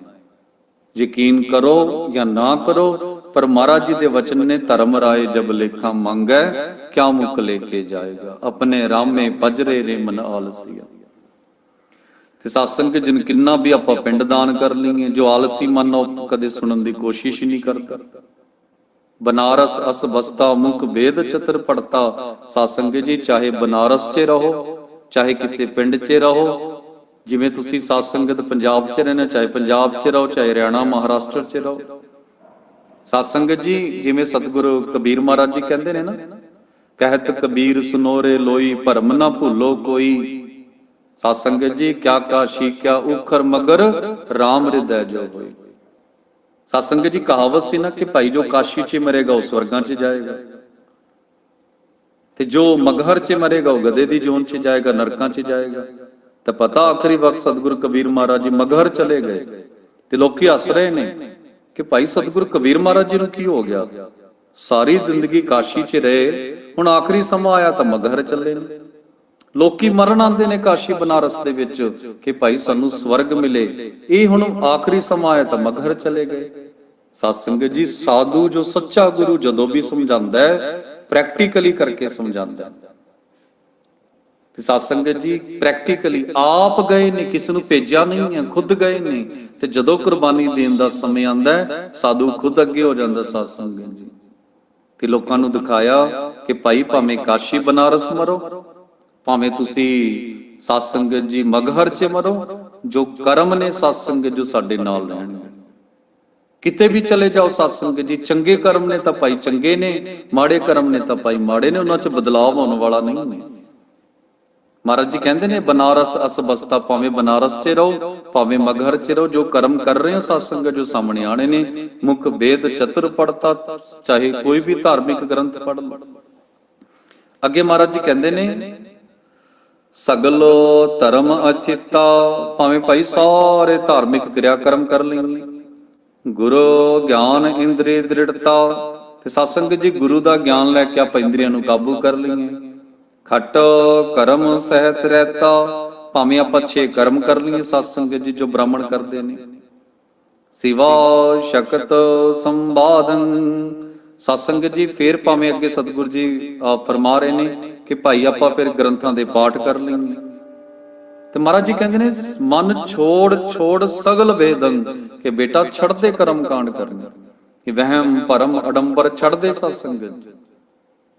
ਯਕੀਨ ਕਰੋ ਜਾਂ ਨਾ ਕਰੋ, ਪਰ ਮਹਾਰਾਜ ਜੀ ਦੇ ਵਚਨ ਨੇ ਧਰਮ ਰਾਏ ਜਬ ਲੇਖਾ ਮੰਗੈ, ਕਿਆ ਮੁਖ ਲੈ ਕੇ ਜਾਏਗਾ? ਆਪਣੇ ਰਾਮੇ ਪਜਰੇ ਰੇ ਮਨ ਆਲਸੀਆ। ਤੇ ਸਤਸੰਗ ਜਿਨ ਕਿੰਨਾ ਵੀ ਆਪਾਂ ਪਿੰਡ ਦਾਨ ਕਰ ਲਈਏ, ਜੋ ਆਲਸੀ ਮਨ ਉਹ ਕਦੇ ਸੁਣਨ ਦੀ ਕੋਸ਼ਿਸ਼ ਹੀ ਨਹੀਂ ਕਰਦਾ। ਬਨਾਰਸ ਅਸ ਬਸਤਾ ਮੁਖ ਵੇਦ ਚਤਰ ਪੜਤਾ। ਸਤਸੰਗ ਜੀ, ਚਾਹੇ ਬਨਾਰਸ 'ਚ ਰਹੋ, ਚਾਹੇ ਕਿਸੇ ਪਿੰਡ 'ਚ ਰਹੋ, ਜਿਵੇਂ ਤੁਸੀਂ ਸਾਧ ਸੰਗਤ ਪੰਜਾਬ 'ਚ ਰਹਿਣਾ ਚਾਹੇ ਪੰਜਾਬ 'ਚ ਰਹੋ, ਚਾਹੇ ਹਰਿਆਣਾ, ਮਹਾਰਾਸ਼ਟਰ 'ਚ ਰਹੋ। ਸਾਧ ਸੰਗਤ ਜੀ, ਜਿਵੇਂ ਸਤਿਗੁਰੂ ਕਬੀਰ ਮਹਾਰਾਜ ਜੀ ਕਹਿੰਦੇ ਨੇ ਨਾ, ਕਹਿਤ ਕਬੀਰ ਸੁਨੋਰੇ ਲੋਈ, ਭਰਮ ਨਾ ਭੁੱਲੋ ਕੋਈ। ਸਾਧ ਸੰਗਤ ਜੀ, ਕਿਆ ਕਾਸ਼ੀ ਕਿਆ ਉਖਰ ਮਗਰ RAM ਹਿਰਦੈ ਜੋ ਹੋਏ। ਸਤਸੰਗ ਜੀ, ਕਹਾਵਤ ਸੀ ਨਾ ਕਿ ਭਾਈ ਜੋ ਕਾਸ਼ੀ 'ਚ ਮਰੇਗਾ, ਉਹ ਸਵਰਗਾਂ 'ਚ ਜਾਏਗਾ। ਤੇ ਜੋ ਮਗਹਰ 'ਚ ਮਰੇਗਾ, ਉਹ ਗਦੇ ਦੀ ਜੋਨ 'ਚ ਜਾਏਗਾ, ਨਰਕਾਂ 'ਚ ਜਾਏਗਾ। ਤਾਂ ਪਤਾ ਆਖਰੀ ਵਕਤ ਸਤਿਗੁਰੂ ਕਬੀਰ ਮਹਾਰਾਜ ਜੀ ਮਗਹਰ ਚਲੇ ਗਏ। ਤੇ ਲੋਕੀ ਹੱਸ ਰਹੇ ਨੇ ਕਿ ਭਾਈ ਸਤਿਗੁਰੂ ਕਬੀਰ ਮਹਾਰਾਜ ਜੀ ਨੂੰ ਕੀ ਹੋ ਗਿਆ? ਸਾਰੀ ਜ਼ਿੰਦਗੀ ਕਾਸ਼ੀ 'ਚ ਰਹੇ। ਹੁਣ ਆਖਰੀ ਸਮਾਂ ਆਇਆ ਤਾਂ ਮਗਹਰ ਚੱਲੇ ਨੇ। ਲੋਕੀ ਮਰਨ ਆਉਂਦੇ ਨੇ ਕਾਸ਼ੀ ਬਨਾਰਸ ਦੇ ਵਿੱਚ ਕਿ ਭਾਈ ਸਾਨੂੰ ਸਵਰਗ ਮਿਲੇ। ਇਹ ਹੁਣ ਆਖਰੀ ਸਮਾਂ ਆਇਆ ਤਾਂ ਮਗਹਰ ਚਲੇ ਗਏ। ਸਤ ਸੰਗਤ ਜੀ, ਸਾਧੂ ਜੋ ਸੱਚਾ ਗੁਰੂ ਜਦੋਂ ਵੀ ਸਮਝਾਉਂਦਾ ਹੈ ਪ੍ਰੈਕਟੀਕਲੀ ਕਰਕੇ ਸਮਝਾਉਂਦਾ। ਤੇ ਸਤ ਸੰਗਤ ਜੀ ਪ੍ਰੈਕਟੀਕਲੀ ਆਪ ਗਏ ਨੇ, ਕਿਸ ਨੂੰ ਭੇਜਿਆ ਨਹੀਂ ਹੈ, ਖੁਦ ਗਏ ਨੇ। ਤੇ ਜਦੋਂ ਕੁਰਬਾਨੀ ਦੇਣ ਦਾ ਸਮੇਂ ਆਂਦਾ ਸਾਧੂ ਖੁਦ ਅੱਗੇ ਹੋ ਜਾਂਦਾ ਸਤ ਸੰਗਤ ਜੀ। ਤੇ ਲੋਕਾਂ ਨੂੰ ਦਿਖਾਇਆ ਕਿ ਭਾਈ ਭਾਵੇਂ ਕਾਸ਼ੀ ਬਨਾਰਸ ਮਰੋ ਭਾਵੇਂ ਤੁਸੀਂ ਸਤ ਸੰਗਤ ਜੀ ਮਗਹਰ ਚ ਮਰੋ, ਜੋ ਕਰਮ ਨੇ ਸਤ ਸੰਗਤ ਜੋ ਸਾਡੇ ਨਾਲ ਰਹਿਣਗੇ ਕਿਤੇ ਵੀ ਚਲੇ ਜਾਓ ਸਤ ਸੰਗਤ ਜੀ, ਚੰਗੇ ਕਰਮ ਨੇ ਤਾਂ ਭਾਈ ਚੰਗੇ ਨੇ, ਮਾੜੇ ਕਰਮ ਨੇ ਤਾਂ ਭਾਈ ਮਾੜੇ ਨੇ, ਉਹਨਾਂ ਚ ਬਦਲਾਅ ਹੋਣ ਵਾਲਾ ਨਹੀਂ ਨੇ। ਮਹਾਰਾਜ ਜੀ ਕਹਿੰਦੇ ਨੇ, ਬਨਾਰਸ ਅਸਬਸਤਾ ਭਾਵੇਂ ਬਨਾਰਸ 'ਚ ਰਹੋ, ਭਾਵੇਂ ਮਗਹਰ 'ਚ ਰਹੋ, ਜੋ ਕਰਮ ਕਰ ਰਹੇ ਹੋ ਸਤਸੰਗ ਜੋ ਸਾਹਮਣੇ ਆਣੇ ਨੇ, ਮੁਖ ਵੇਦ ਚਤੁਰ ਪੜਤਾ, ਚਾਹੇ ਕੋਈ ਵੀ ਧਾਰਮਿਕ ਗ੍ਰੰਥ ਪੜ੍ਹ ਲਓ। ਅੱਗੇ ਮਹਾਰਾਜ ਜੀ ਕਹਿੰਦੇ ਨੇ ਸਗਲ ਧਰਮ ਅਚਿਤਾ, ਭਾਵੇਂ ਭਾਈ ਸਾਰੇ ਧਾਰਮਿਕ ਕਿਰਿਆ ਕਰਮ ਕਰ ਲਈਏ। ਗੁਰੂ ਗਿਆਨ ਇੰਦਰੀ ਦ੍ਰਿੜਤਾ ਤੇ ਸਤਸੰਗ ਜੀ ਗੁਰੂ ਦਾ ਗਿਆਨ ਲੈ ਕੇ ਆਪਾਂ ਇੰਦਰੀਆਂ ਨੂੰ ਕਾਬੂ ਕਰ ਲਈਏ। ਖਟ ਕਰਮ ਸਹਿਤ ਰਹਿਤਾ, ਭਾਵੇਂ ਆਪਾਂ ਛੇ ਕਰਮ ਕਰ ਲਈਏ ਸਤਸੰਗ ਜੀ ਜੋ ਬ੍ਰਾਹਮਣ ਕਰਦੇ ਨੇ। ਸਿਵਾ ਸ਼ਕਤ ਸੰਬਾਦਨ ਸਤਸੰਗ ਜੀ, ਫੇਰ ਭਾਵੇਂ ਅੱਗੇ ਸਤਿਗੁਰੂ ਜੀ ਫਰਮਾ ਰਹੇ ਨੇ ਕਿ ਭਾਈ ਆਪਾਂ ਫਿਰ ਗ੍ਰੰਥਾਂ ਦੇ ਪਾਠ ਕਰ ਲਈਏ। ਤੇ ਮਹਾਰਾਜ ਜੀ ਕਹਿੰਦੇ ਨੇ, ਮਨ ਛੋੜ ਛੋੜ ਸਗਲ ਵੇਦਨ ਕਿ ਬੇਟਾ ਛੱਡਦੇ ਕਰਮ ਕਾਂਡ ਕਰਨੇ। ਇਹ ਵਹਿਮ, ਭਰਮ, ਅਡੰਬਰ ਛੱਡ ਸਤ ਸੰਗਤ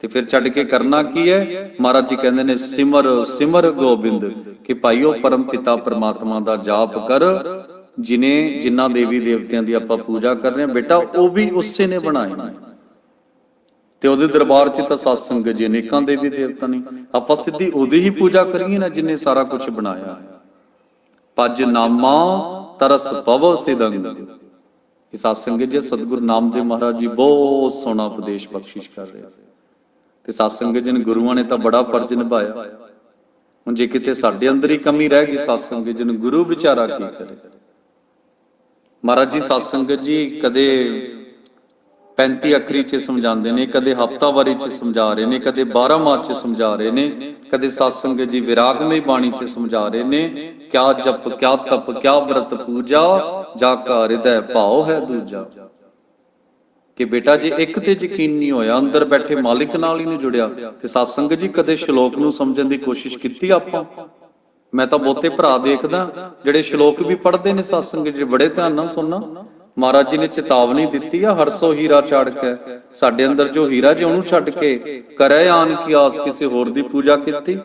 ਤੇ ਫਿਰ ਛੱਡ ਕੇ ਕਰਨਾ ਕੀ ਹੈ? ਮਹਾਰਾਜ ਜੀ ਕਹਿੰਦੇ ਨੇ, ਸਿਮਰ ਸਿਮਰ ਗੋਬਿੰਦ, ਕਿ ਭਾਈਓ ਪਰਮ ਪਿਤਾ ਪਰਮਾਤਮਾ ਦਾ ਜਾਪ ਕਰ। ਜਿਨੇ, ਜਿਨ੍ਹਾਂ ਦੇਵੀ ਦੇਵਤਿਆਂ ਦੀ ਆਪਾਂ ਪੂਜਾ ਕਰ ਰਹੇ ਹਾਂ, ਬੇਟਾ ਉਹ ਵੀ ਉਸੇ ਨੇ ਬਣਾਏ ਨੇ। ਤੇ ਉਹਦੇ ਦਰਬਾਰ 'ਚ ਤਾਂ ਸਤ ਸੰਗਤ ਜੀ, ਅਨੇਕਾਂ ਦੇਵੀ ਦੇਵਤਾ ਨੇ। ਆਪਾਂ ਸਿੱਧੀ ਉਹਦੀ ਹੀ ਪੂਜਾ ਕਰੀਏ ਨਾ, ਜਿਨੇ ਸਾਰਾ ਕੁਝ ਬਣਾਇਆ। ਪਜ ਨਾਮਾ ਤਰਸ ਪਵ ਸਿਦੰਗ। ਇਹ ਸਤ ਸੰਗਤ ਜੀ, ਸਤਿਗੁਰੂ ਨਾਮਦੇਵ ਮਹਾਰਾਜ ਜੀ ਬਹੁਤ ਸੋਹਣਾ ਉਪਦੇਸ਼ ਬਖਸ਼ਿਸ਼ ਕਰ ਰਹੇ ਤੇ ਸਤ ਸੰਗਤ ਜੀ ਨੇ ਗੁਰੂਆਂ ਨੇ ਤਾਂ ਬੜਾ ਫਰਜ਼ ਨਿਭਾਇਆ। ਹੁਣ ਜੇ ਕਿਤੇ ਸਾਡੇ ਅੰਦਰ ਹੀ ਕਮੀ ਰਹਿ ਗਈ, ਸਤ ਸੰਗਤ ਜੀ ਨੂੰ ਗੁਰੂ ਵਿਚਾਰਾ ਕੀ ਕਰੇ? ਮਹਾਰਾਜ ਜੀ, ਸਤ ਸੰਗਤ ਜੀ ਕਦੇ 35 ਅੱਖਰੀ ਚ ਸਮਝਾਉਂਦੇ ਨੇ, ਕਦੇ ਹਫਤਾਵਾਰੀ ਚ ਸਮਝਾ ਰਹੇ ਨੇ, ਕਦੇ 12 ਮਾਹ ਚ ਸਮਝਾ ਰਹੇ ਨੇ, ਕਦੇ ਸਤ ਸੰਗਤ ਜੀ ਵਿਰਾਗਮਈ ਬਾਣੀ ਚ ਸਮਝਾ ਰਹੇ ਨੇ, ਕਿਆ ਜਪ, ਕਿਆ ਤਪ, ਕਿਆ ਬ੍ਰਤ ਪੂਜਾ, ਜਾ ਕਾ ਹਿਰਦੈ ਭਾਉ ਹੈ ਦੂਜਾ। ਕਿ ਬੇਟਾ ਜੇ, ਇੱਕ ਤੇ ਯਕੀਨ ਨਹੀਂ ਹੋਇਆ, ਅੰਦਰ ਬੈਠੇ ਮਾਲਿਕ ਨਾਲ ਹੀ ਨਹੀਂ ਜੁੜਿਆ, ਤੇ ਸਤ ਸੰਗਤ ਜੀ ਕਦੇ ਸ਼ਲੋਕ ਨੂੰ ਸਮਝਣ ਦੀ ਕੋਸ਼ਿਸ਼ ਕੀਤੀ ਆਪਾਂ? ਮੈਂ ਤਾਂ ਬਹੁਤੇ ਭਰਾ ਦੇਖਦਾ, ਜਿਹੜੇ ਸ਼ਲੋਕ ਵੀ ਪੜ੍ਹਦੇ ਨੇ, ਸਤ ਸੰਗਤ ਜੀ ਬੜੇ ਧਿਆਨ ਨਾਲ ਸੁਣਨਾ। ਮਹਾਰਾਜ ਜੀ ਨੇ ਚੇਤਾਵਨੀ ਦਿੱਤੀ ਆ ਹਰਸੋ ਹੀਰਾ ਛਾੜ ਕੇ। ਸਾਡੇ ਅੰਦਰ ਜੋ ਹੀਰਾ ਜੇ ਉਹਨੂੰ ਛੱਡ ਕੇ ਕਰੈ ਆਨ ਕੀ ਆਸ ਕਿਸੇ ਹੋਰ ਦੀ ਪੂਜਾ ਕੀਤੀ?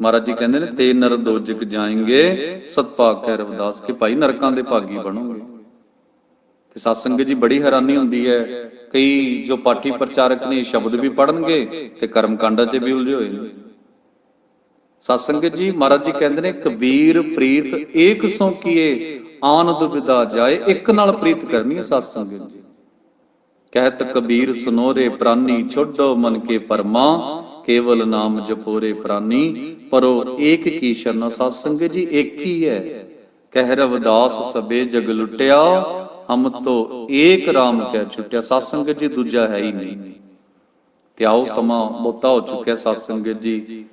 ਮਹਾਰਾਜ ਜੀ ਕਹਿੰਦੇ ਨੇ, ਤੇ ਨਰ ਦੋਜਕ ਜਾਏਂਗੇ ਸਤਪਾਕ ਹੈ ਰਵਿਦਾਸ ਕਿ ਭਾਈ ਨਰਕਾਂ ਦੇ ਭਾਗੀ ਬਣੋਗੇ। ਤੇ ਸਤ ਜੀ ਬੜੀ ਹੈਰਾਨੀ ਹੁੰਦੀ ਹੈ, ਕਈ ਜੋ ਪਾਠੀ ਪ੍ਰਚਾਰਕ ਨੇ ਸ਼ਬਦ ਵੀ ਪੜਨਗੇ ਤੇ ਕਰਮ ਕਾਂਡਾਂ 'ਚ ਵੀ ਉਲਝੇ ਹੋਏ ਨੇ। ਸਤ ਜੀ, ਮਹਾਰਾਜ ਜੀ ਕਹਿੰਦੇ ਨੇ, ਕਬੀਰ, ਪ੍ਰੀਤ, ਏਕ ਸੋ ਕੀਏ ਆਨੰਦ ਵਿਦਾ ਜਾਏ, ਇੱਕ ਨਾਲ ਪ੍ਰੀਤ ਕਰਨੀ ਹੈ ਸਤ ਸੰਗਤ ਜੀ। ਕਹਿਤ ਕਬੀਰ ਸੁਨੋਰੇ ਪ੍ਰਾਨੀ, ਛੋਡੋ ਮਨ ਕੇ ਪਰਮਾ, ਕੇਵਲ ਨਾਮ ਜਪੋਰੇ ਪ੍ਰਾਨੀ। ਪਰੋ ਏਕ ਕੀ ਸ਼ਰਨ ਸਤ ਸੰਗਤ ਜੀ ਇੱਕ ਹੀ ਹੈ। ਕਹਿ ਰਵਿਦਾਸ ਸਬੇ ਜਗ ਲੁੱਟਿਆ, ਹਮ ਤੋ ਏਕ ਰਾਮ ਕਹਿ ਛੁੱਟਿਆ। ਸਤ ਸੰਗਤ ਜੀ, ਦੂਜਾ ਹੈ ਹੀ ਨਹੀਂ। ਤੇ ਆਓ ਸਮਾਂ ਬਹੁਤਾ ਹੋ ਚੁੱਕਿਆ ਸਤ ਸੰਗਤ ਜੀ।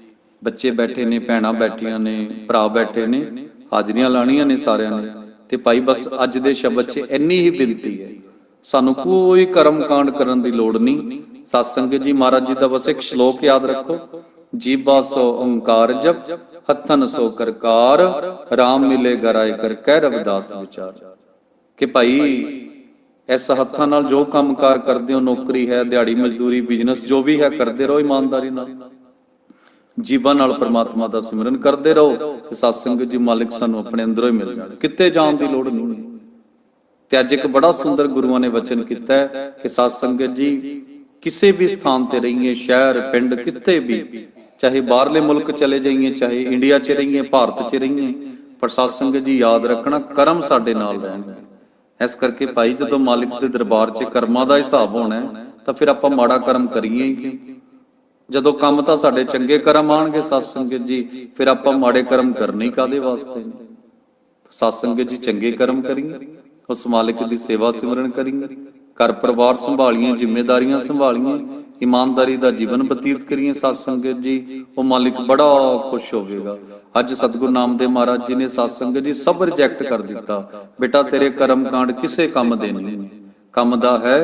ਬੱਚੇ ਬੈਠੇ ਨੇ, ਭੈਣਾਂ ਬੈਠੀਆਂ ਨੇ, ਭਰਾ ਬੈਠੇ ਨੇ, ਹਾਜ਼ਰੀਆਂ ਲਾਣੀਆਂ ਨੇ ਸਾਰਿਆਂ ਨੇ। ਤੇ ਭਾਈ ਬਸ ਅੱਜ ਦੇ ਸ਼ਬਦ 'ਚ ਇੰਨੀ ਹੀ ਬੇਨਤੀ ਹੈ। ਸਾਨੂੰ ਕੋਈ ਕਰਮ ਕਾਂਡ ਕਰਨ ਦੀ ਲੋੜ ਨਹੀਂ। ਸਤ ਸੰਗਤ ਜੀ ਮਹਾਰਾਜ ਜੀ ਦਾ ਬਸ ਇੱਕ ਸ਼ਲੋਕ ਯਾਦ ਰੱਖੋ। ਜੀਬਾ ਸੋ ਓੰਕਾਰ ਜਪ, ਹੱਥਨ ਸੋ ਕਰਕਾਰ RAM ਮਿਲੇ ਗਰਾਏ ਕਰ ਕਹਿ ਰਵਿਦਾਸ ਵਿਚਾਰ। ਕਿ ਭਾਈ, ਇਸ ਹੱਥਾਂ ਨਾਲ ਜੋ ਕੰਮਕਾਰ ਕਰਦੇ ਹੋ, ਨੌਕਰੀ ਹੈ, ਦਿਹਾੜੀ ਮਜ਼ਦੂਰੀ ਬਿਜ਼ਨਸ ਜੋ ਵੀ ਹੈ, ਕਰਦੇ ਰਹੋ ਇਮਾਨਦਾਰੀ ਨਾਲ। ਜੀਵਨ ਨਾਲ ਪ੍ਰਮਾਤਮਾ ਦਾ ਸਿਮਰਨ ਕਰਦੇ ਰਹੋ ਤੇ ਸਤ ਸੰਗਤ ਜੀ ਮਾਲਿਕ ਸਾਨੂੰ ਆਪਣੇ ਅੰਦਰੋਂ ਹੀ ਮਿਲ ਜਾਣ। ਕਿਤੇ ਜਾਣ ਦੀ ਲੋੜ ਨਹੀਂ ਹੈ। ਤੇ ਅੱਜ ਇੱਕ ਬੜਾ ਸੁੰਦਰ ਗੁਰੂਆਂ ਨੇ ਵਚਨ ਕੀਤਾ ਹੈ ਕਿ ਸਤ ਸੰਗਤ ਜੀ, ਕਿਸੇ ਵੀ ਸਥਾਨ ਤੇ ਰਹੀਏ, ਸ਼ਹਿਰ, ਪਿੰਡ, ਕਿਤੇ ਵੀ, ਚਾਹੇ ਬਾਹਰਲੇ ਮੁਲਕ ਚਲੇ ਜਾਈਏ, ਚਾਹੇ ਇੰਡੀਆ 'ਚ ਰਹੀਏ, ਭਾਰਤ 'ਚ ਰਹੀਏ, ਪਰ ਸਤ ਸੰਗਤ ਜੀ ਯਾਦ ਰੱਖਣਾ ਕਰਮ ਸਾਡੇ ਨਾਲ ਰਹਿਣਗੇ। ਇਸ ਕਰਕੇ ਭਾਈ ਜਦੋਂ ਮਾਲਿਕ ਦੇ ਦਰਬਾਰ 'ਚ ਕਰਮਾਂ ਦਾ ਹਿਸਾਬ ਹੋਣਾ ਤਾਂ ਫਿਰ ਆਪਾਂ ਮਾੜਾ ਕਰਮ ਕਰੀਏ ਹੀ ਜਦੋਂ ਕੰਮ ਤਾਂ ਸਾਡੇ ਚੰਗੇ ਕਰਮ ਆਣਗੇ, ਸਤ ਸੰਗਤ ਜੀ, ਫਿਰ ਆਪਾਂ ਮਾੜੇ ਕਰਮ ਕਰਨੇ ਹੀ ਕਾਦੇ ਵਾਸਤੇ? ਸਤ ਸੰਗਤ ਜੀ, ਚੰਗੇ ਕਰਮ ਕਰੀਏ, ਉਸ ਮਾਲਿਕ ਦੀ ਸੇਵਾ ਸਿਮਰਨ ਕਰੀਏ, ਘਰ ਪਰਿਵਾਰ ਸੰਭਾਲੀਏ ਜ਼ਿੰਮੇਵਾਰੀਆਂ ਸੰਭਾਲੀਏ, ਇਮਾਨਦਾਰੀ ਦਾ ਜੀਵਨ ਬਤੀਤ ਕਰੀਏ, ਸਤ ਸੰਗਤ ਜੀ, ਉਹ ਮਾਲਿਕ ਬੜਾ ਖੁਸ਼ ਹੋਵੇਗਾ। ਅੱਜ ਸਤਿਗੁਰੂ ਨਾਮਦੇਵ ਮਹਾਰਾਜ ਜੀ ਨੇ ਸਤ ਸੰਗਤ ਜੀ ਸਭ ਰਿਜੈਕਟ ਕਰ ਦਿੱਤਾ। ਬੇਟਾ, ਤੇਰੇ ਕਰਮ ਕਾਂਡ ਕਿਸੇ ਕੰਮ ਦੇ ਨਹੀਂ ਨੇ। ਕੰਮ ਦਾ ਹੈ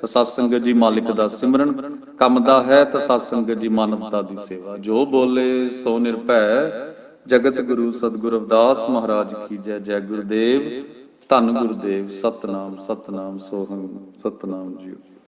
ਤਾਂ ਸਤ ਸੰਗਤ ਜੀ ਮਾਲਿਕ ਦਾ ਸਿਮਰਨ, ਕੰਮ ਦਾ ਹੈ ਤਾਂ ਸਤ ਸੰਗਤ ਜੀ ਮਾਨਵਤਾ ਦੀ ਸੇਵਾ। ਜੋ ਬੋਲੇ ਸੋ ਨਿਰਭੈ, ਜਗਤ ਗੁਰੂ ਸਤਿਗੁਰੂ ਅਵਦਾਸ ਮਹਾਰਾਜ ਕੀ ਜੈ ਜੈ ਗੁਰਦੇਵ, ਧੰਨ ਗੁਰਦੇਵ, ਸਤਨਾਮ ਸਤਨਾਮ ਸੋਹੰ, ਸਤਨਾਮ ਜੀਓ।